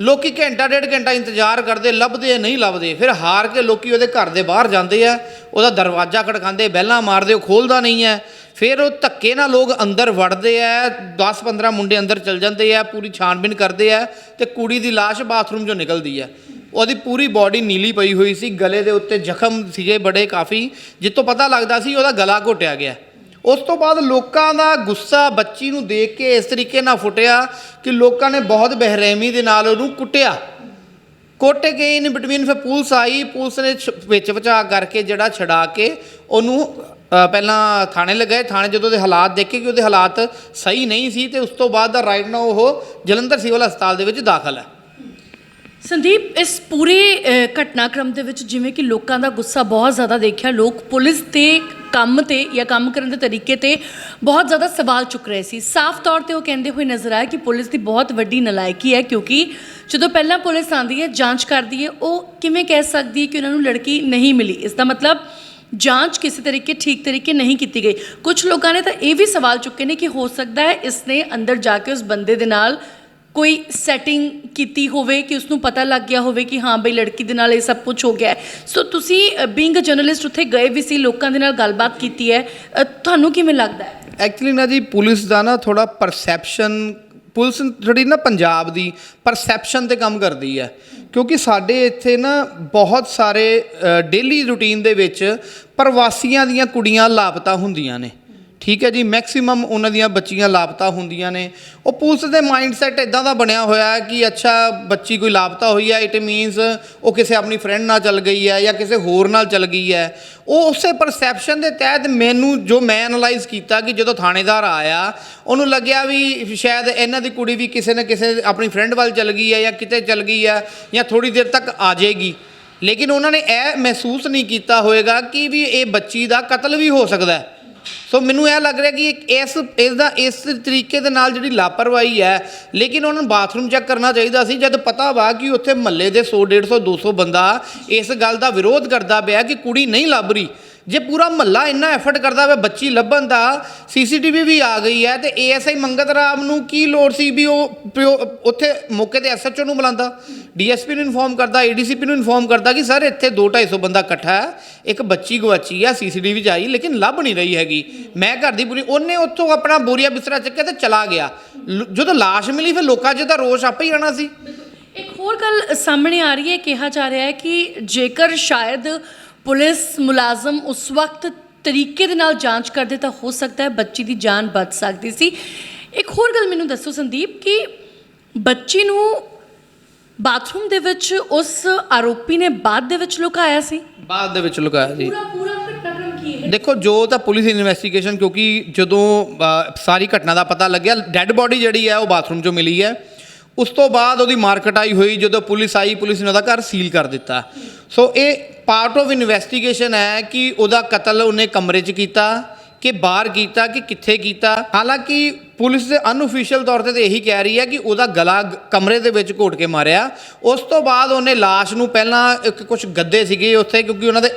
ਲੋਕੀ ਘੰਟਾ, ਡੇਢ ਘੰਟਾ ਇੰਤਜ਼ਾਰ ਕਰਦੇ, ਲੱਭਦੇ ਨਹੀਂ ਲੱਭਦੇ। ਫਿਰ ਹਾਰ ਕੇ ਲੋਕੀ ਉਹਦੇ ਘਰ ਦੇ ਬਾਹਰ ਜਾਂਦੇ ਆ, ਉਹਦਾ ਦਰਵਾਜ਼ਾ ਖੜਕਾਉਂਦੇ, ਬੈਲਾਂ ਮਾਰਦੇ, ਉਹ ਖੋਲਦਾ ਨਹੀਂ ਹੈ। ਫਿਰ ਉਹ ਧੱਕੇ ਨਾਲ ਲੋਕ ਅੰਦਰ ਵੜਦੇ ਆ 10-15 ਮੁੰਡੇ ਅੰਦਰ ਚਲ ਜਾਂਦੇ ਆ, ਪੂਰੀ ਛਾਣਬੀਨ ਕਰਦੇ ਆ ਤੇ ਕੁੜੀ ਦੀ ਲਾਸ਼ ਬਾਥਰੂਮ 'ਚੋਂ ਨਿਕਲਦੀ ਆ ਉਹਦੀ ਪੂਰੀ ਬਾਡੀ ਨੀਲੀ ਪਈ ਹੋਈ ਸੀ, ਗਲੇ ਦੇ ਉੱਤੇ ਜ਼ਖਮ ਸੀਗੇ ਬੜੇ ਕਾਫੀ ਜਿੱਤੋਂ ਪਤਾ ਲੱਗਦਾ ਸੀ ਉਹਦਾ ਗਲਾ ਘੋਟਿਆ ਗਿਆ। ਉਸ ਤੋਂ ਬਾਅਦ ਲੋਕਾਂ ਦਾ ਗੁੱਸਾ ਬੱਚੀ ਨੂੰ ਦੇਖ ਕੇ ਇਸ ਤਰੀਕੇ ਨਾਲ ਫੁੱਟਿਆ ਕਿ ਲੋਕਾਂ ਨੇ ਬਹੁਤ ਬਹਿਰੇਮੀ ਦੇ ਨਾਲ ਉਹਨੂੰ ਕੁੱਟਿਆ। ਕੁੱਟ ਕੇ ਇਨ ਬਿਟਵੀਨ ਫਿਰ ਪੁਲਿਸ ਆਈ, ਪੁਲਿਸ ਨੇ ਛ- ਵਿੱਚ ਵਿਚਾ ਕਰਕੇ ਜਿਹੜਾ ਛਡਾ ਕੇ ਉਹਨੂੰ ਪਹਿਲਾਂ ਥਾਣੇ ਲਗਾਏ। ਥਾਣੇ ਜਦੋਂ ਉਹਦੇ ਹਾਲਾਤ ਦੇਖੇ ਕਿ ਉਹਦੇ ਹਾਲਾਤ ਸਹੀ ਨਹੀਂ ਸੀ ਤੇ ਉਸ ਤੋਂ ਬਾਅਦ ਦਾ ਰਾਈਟ ਨਾਓ ਉਹ ਜਲੰਧਰ ਸਿਵਲ ਹਸਪਤਾਲ ਦੇ ਵਿੱਚ ਦਾਖਲ ਹੈ। ਸੰਦੀਪ ਇਸ ਪੂਰੇ ਅ, ਘਟਨਾਕ੍ਰਮ ਦੇ ਵਿੱਚ ਜਿਵੇਂ ਕਿ ਲੋਕਾਂ ਦਾ ਗੁੱਸਾ ਬਹੁਤ ਜ਼ਿਆਦਾ ਦੇਖਿਆ ਲੋਕ ਪੁਲਿਸ ਤੇ ਕੰਮ ਤੇ ਜਾਂ ਕੰਮ ਕਰਨ ਦੇ ਤਰੀਕੇ ਤੇ ਬਹੁਤ ਜ਼ਿਆਦਾ ਸਵਾਲ ਚੁੱਕ ਰਹੇ ਸੀ। ਸਾਫ਼ ਤੌਰ ਤੇ ਉਹ ਕਹਿੰਦੇ ਹੋਏ ਨਜ਼ਰ ਆਇਆ ਕਿ ਪੁਲਿਸ ਦੀ ਬਹੁਤ ਵੱਡੀ ਨਲਾਇਕੀ ਹੈ ਕਿਉਂਕਿ ਜਦੋਂ ਪਹਿਲਾਂ ਪੁਲਿਸ ਆਂਦੀ ਹੈ ਜਾਂਚ ਕਰਦੀ ਹੈ ਉਹ ਕਿਵੇਂ ਕਹਿ ਸਕਦੀ ਹੈ ਕਿ ਉਹਨਾਂ ਨੂੰ ਲੜਕੀ ਨਹੀਂ ਮਿਲੀ? ਇਸ ਦਾ ਮਤਲਬ ਜਾਂਚ ਕਿਸੇ ਤਰੀਕੇ ਠੀਕ ਤਰੀਕੇ ਨਹੀਂ ਕੀਤੀ ਗਈ। ਕੁਝ ਲੋਕਾਂ ਨੇ ਤਾਂ ਇਹ ਵੀ ਸਵਾਲ ਚੁੱਕੇ ਨੇ ਕਿ ਹੋ ਸਕਦਾ ਹੈ ਇਸ ਨੇ ਅੰਦਰ ਜਾ ਕੇ ਉਸ ਬੰਦੇ ਦੇ ਨਾਲ ਕੋਈ ਸੈਟਿੰਗ ਕੀਤੀ ਹੋਵੇ ਕਿ ਉਸ ਨੂੰ ਪਤਾ ਲੱਗ ਗਿਆ ਹੋਵੇ ਕਿ ਹਾਂ ਬਈ ਲੜਕੀ ਦੇ ਨਾਲ ਇਹ ਸਭ ਕੁਝ ਹੋ ਗਿਆ ਸੋ ਤੁਸੀਂ ਬੀਇੰਗ ਅ ਜਰਨਲਿਸਟ ਉੱਥੇ ਗਏ ਵੀ ਸੀ, ਲੋਕਾਂ ਦੇ ਨਾਲ ਗੱਲਬਾਤ ਕੀਤੀ ਹੈ। ਤੁਹਾਨੂੰ ਕਿਵੇਂ ਲੱਗਦਾ ਹੈ? ਐਕਚੁਅਲੀ ਨਾ ਜੀ, ਪੁਲਿਸ ਦਾ ਨਾ ਥੋੜਾ ਪਰਸੈਪਸ਼ਨ ਪੁਲਿਸ ਜਿਹੜੀ ਨਾ ਪੰਜਾਬ ਦੀ ਪਰਸੈਪਸ਼ਨ ਤੇ ਕੰਮ ਕਰਦੀ ਹੈ। ਕਿਉਂਕਿ ਸਾਡੇ ਇੱਥੇ ਨਾ ਬਹੁਤ ਸਾਰੇ ਡੇਲੀ ਰੂਟੀਨ ਦੇ ਵਿੱਚ ਪ੍ਰਵਾਸੀਆਂ ਦੀਆਂ ਕੁੜੀਆਂ ਲਾਪਤਾ ਹੁੰਦੀਆਂ ਨੇ। ਠੀਕ ਹੈ ਜੀ ਮੈਕਸਿਮਮ ਉਹਨਾਂ ਦੀਆਂ ਬੱਚੀਆਂ ਲਾਪਤਾ ਹੁੰਦੀਆਂ ਨੇ। ਉਹ ਪੁਲਿਸ ਦੇ ਮਾਈਂਡਸੈਟ ਇਦਾਂ ਦਾ ਬਣਿਆ ਹੋਇਆ ਹੈ ਕਿ ਅੱਛਾ, ਬੱਚੀ ਕੋਈ ਲਾਪਤਾ ਹੋਈ ਹੈ ਇਟ ਮੀਨਸ ਉਹ ਕਿਸੇ ਆਪਣੀ ਫਰੈਂਡ ਨਾਲ ਚੱਲ ਗਈ ਹੈ ਜਾਂ ਕਿਸੇ ਹੋਰ ਨਾਲ ਚੱਲ ਗਈ ਹੈ। ਉਹ ਉਸੇ ਪਰਸੈਪਸ਼ਨ ਦੇ ਤਹਿਤ ਮੈਨੂੰ ਜੋ ਮੈਂ ਐਨਲਾਈਜ਼ ਕੀਤਾ ਕਿ ਜਦੋਂ ਥਾਣੇਦਾਰ ਆਇਆ, ਉਹਨੂੰ ਲੱਗਿਆ ਵੀ ਸ਼ਾਇਦ ਇਹਨਾਂ ਦੀ ਕੁੜੀ ਵੀ ਕਿਸੇ ਨਾ ਕਿਸੇ ਆਪਣੀ ਫਰੈਂਡ ਵੱਲ ਚੱਲ ਗਈ ਹੈ ਜਾਂ ਕਿਤੇ ਚੱਲ ਗਈ ਹੈ ਜਾਂ ਥੋੜੀ ਦੇਰ ਤੱਕ ਆ ਜਾਏਗੀ। ਲੇਕਿਨ ਉਹਨਾਂ ਨੇ ਇਹ ਮਹਿਸੂਸ ਨਹੀਂ ਕੀਤਾ ਹੋਵੇਗਾ ਕਿ ਵੀ ਇਹ ਬੱਚੀ ਦਾ ਕਤਲ ਵੀ ਹੋ ਸਕਦਾ ਹੈ। ਸੋ ਮੈਨੂੰ ਇਹ ਲੱਗ ਰਿਹਾ ਕਿ ਇਸ ਇਸ ਦਾ ਇਸ ਤਰੀਕੇ ਦੇ ਨਾਲ ਜਿਹੜੀ ਲਾਪਰਵਾਹੀ ਹੈ, ਲੇਕਿਨ ਉਹਨਾਂ ਨੂੰ ਬਾਥਰੂਮ ਚੈੱਕ ਕਰਨਾ ਚਾਹੀਦਾ ਸੀ, ਜਦ ਪਤਾ ਵਾ ਕਿ ਉੱਥੇ ਮਹੱਲੇ ਦੇ 100 150 200 ਬੰਦਾ ਇਸ ਗੱਲ ਦਾ ਵਿਰੋਧ ਕਰਦਾ ਪਿਆ ਕਿ ਕੁੜੀ ਨਹੀਂ ਲੱਭ ਰਹੀ। ਜੇ ਪੂਰਾ ਮਹੱਲਾ ਇੰਨਾ ਐਫਰਟ ਕਰਦਾ ਵਾ ਬੱਚੀ ਲੱਭਣ ਦਾ ਸੀਸੀਟੀਵੀ ਵੀ ਆ ਗਈ ਹੈ ਤੇ ਏਐਸਆਈ ਮੰਗਤ ਰਾਮ ਨੂੰ ਕੀ ਲੋੜ ਸੀ ਵੀ ਉਹ ਪਿਓ- ਉੱਥੇ ਮੌਕੇ ਤੇ ਐਸਐਚਓ ਨੂੰ ਬੁਲਾਉਂਦਾ? ਡੀਐਸਪੀ ਨੂੰ ਇਨਫੋਰਮ ਕਰਦਾ ਏਡੀਸੀਪੀ ਨੂੰ ਇਨਫੋਰਮ ਕਰਦਾ ਕਿ ਸਰ ਇੱਥੇ 2 250 ਬੰਦਾ ਇਕੱਠਾ ਹੈ, ਇੱਕ ਬੱਚੀ ਗਵਾਚੀ ਆ, ਸੀਸੀਟੀਵੀ 'ਚ ਆਈ, ਲੇਕਿਨ ਲੱਭ ਨਹੀਂ ਰਹੀ ਹੈਗੀ। ਮੈਂ ਘਰ ਦੀ ਪੂਰੀ, ਉਹਨੇ ਉੱਥੋਂ ਆਪਣਾ ਬੋਰੀਆ ਬਿਸਤਰਾ ਚੱਕਿਆ ਤੇ ਚਲਾ ਗਿਆ। ਲ- ਜਦੋਂ ਲਾਸ਼ ਮਿਲੀ ਫਿਰ ਲੋਕਾਂ 'ਚ ਤਾਂ ਰੋਸ਼ ਆਪੇ ਹੀ ਆਣਾ ਸੀ। ਇੱਕ ਹੋਰ ਗੱਲ ਸਾਹਮਣੇ ਆ ਰਹੀ ਹੈ, ਕਿਹਾ ਜਾ ਰਿਹਾ ਹੈ ਕਿ ਜੇਕਰ ਸ਼ਾਇਦ ਪੁਲਿਸ ਮੁਲਾਜ਼ਮ ਉਸ ਵਕਤ ਤਰੀਕੇ ਦੇ ਨਾਲ ਜਾਂਚ ਕਰਦੇ ਤਾਂ ਹੋ ਸਕਦਾ ਹੈ ਬੱਚੀ ਦੀ ਜਾਨ ਬਚ ਸਕਦੀ ਸੀ। ਇੱਕ ਹੋਰ ਗੱਲ ਮੈਨੂੰ ਦੱਸੋ ਸੰਦੀਪ ਕਿ ਬੱਚੀ ਨੂੰ ਬਾਥਰੂਮ ਦੇ ਵਿੱਚ ਉਸ ਆਰੋਪੀ ਨੇ ਬਾਅਦ ਦੇ ਵਿੱਚ ਲੁਕਾਇਆ ਸੀ? ਬਾਅਦ ਦੇ ਵਿੱਚ ਲੁਕਾਇਆ ਜੀ। ਪੂਰਾ ਪੂਰਾ ਘਟਨਾਕ੍ਰਮ ਕੀ ਹੈ? ਦੇਖੋ ਜੋ ਤਾਂ ਪੁਲਿਸ ਇਨਵੈਸਟੀਗੇਸ਼ਨ ਕਿਉਂਕਿ ਜਦੋਂ ਸਾਰੀ ਘਟਨਾ ਦਾ ਪਤਾ ਲੱਗਿਆ ਡੈੱਡ ਬੋਡੀ ਜਿਹੜੀ ਹੈ ਉਹ ਬਾਥਰੂਮ 'ਚੋਂ ਮਿਲੀ ਹੈ। ਉਸ ਤੋਂ ਬਾਅਦ ਉਹਦੀ ਮਾਰਕਟ ਆਈ ਹੋਈ ਜਦੋਂ ਪੁਲਿਸ ਆਈ ਪੁਲਿਸ ਨੇ ਉਹਦਾ ਘਰ ਸੀਲ ਕਰ ਦਿੱਤਾ। ਸੋ ਇਹ ਪਾਰਟ ਆਫ ਇਨਵੈਸਟੀਗੇਸ਼ਨ ਹੈ ਕਿ ਉਹਦਾ ਕਤਲ ਉਹਨੇ ਕਮਰੇ 'ਚ ਕੀਤਾ ਕਿ ਬਾਹਰ ਕੀਤਾ ਕਿ ਕਿੱਥੇ ਕੀਤਾ। ਹਾਲਾਂਕਿ ਪੁਲਿਸ ਦੇ ਅਨਅਫੀਸ਼ੀਅਲ ਤੌਰ ਤੇ ਤਾਂ ਇਹੀ ਕਹਿ ਰਹੀ ਹੈ ਕਿ ਉਹਦਾ ਗਲਾ ਗ- ਕਮਰੇ ਦੇ ਵਿੱਚ ਘੋਟ ਕੇ ਮਾਰਿਆ। ਉਸ ਤੋਂ ਬਾਅਦ ਉਹਨੇ ਲਾਸ਼ ਨੂੰ ਪਹਿਲਾਂ ਇੱਕ ਕੁਝ ਗੱਦੇ ਸੀਗੇ ਉੱਥੇ, ਕਿਉਂਕਿ ਉਹਨਾਂ ਦੇ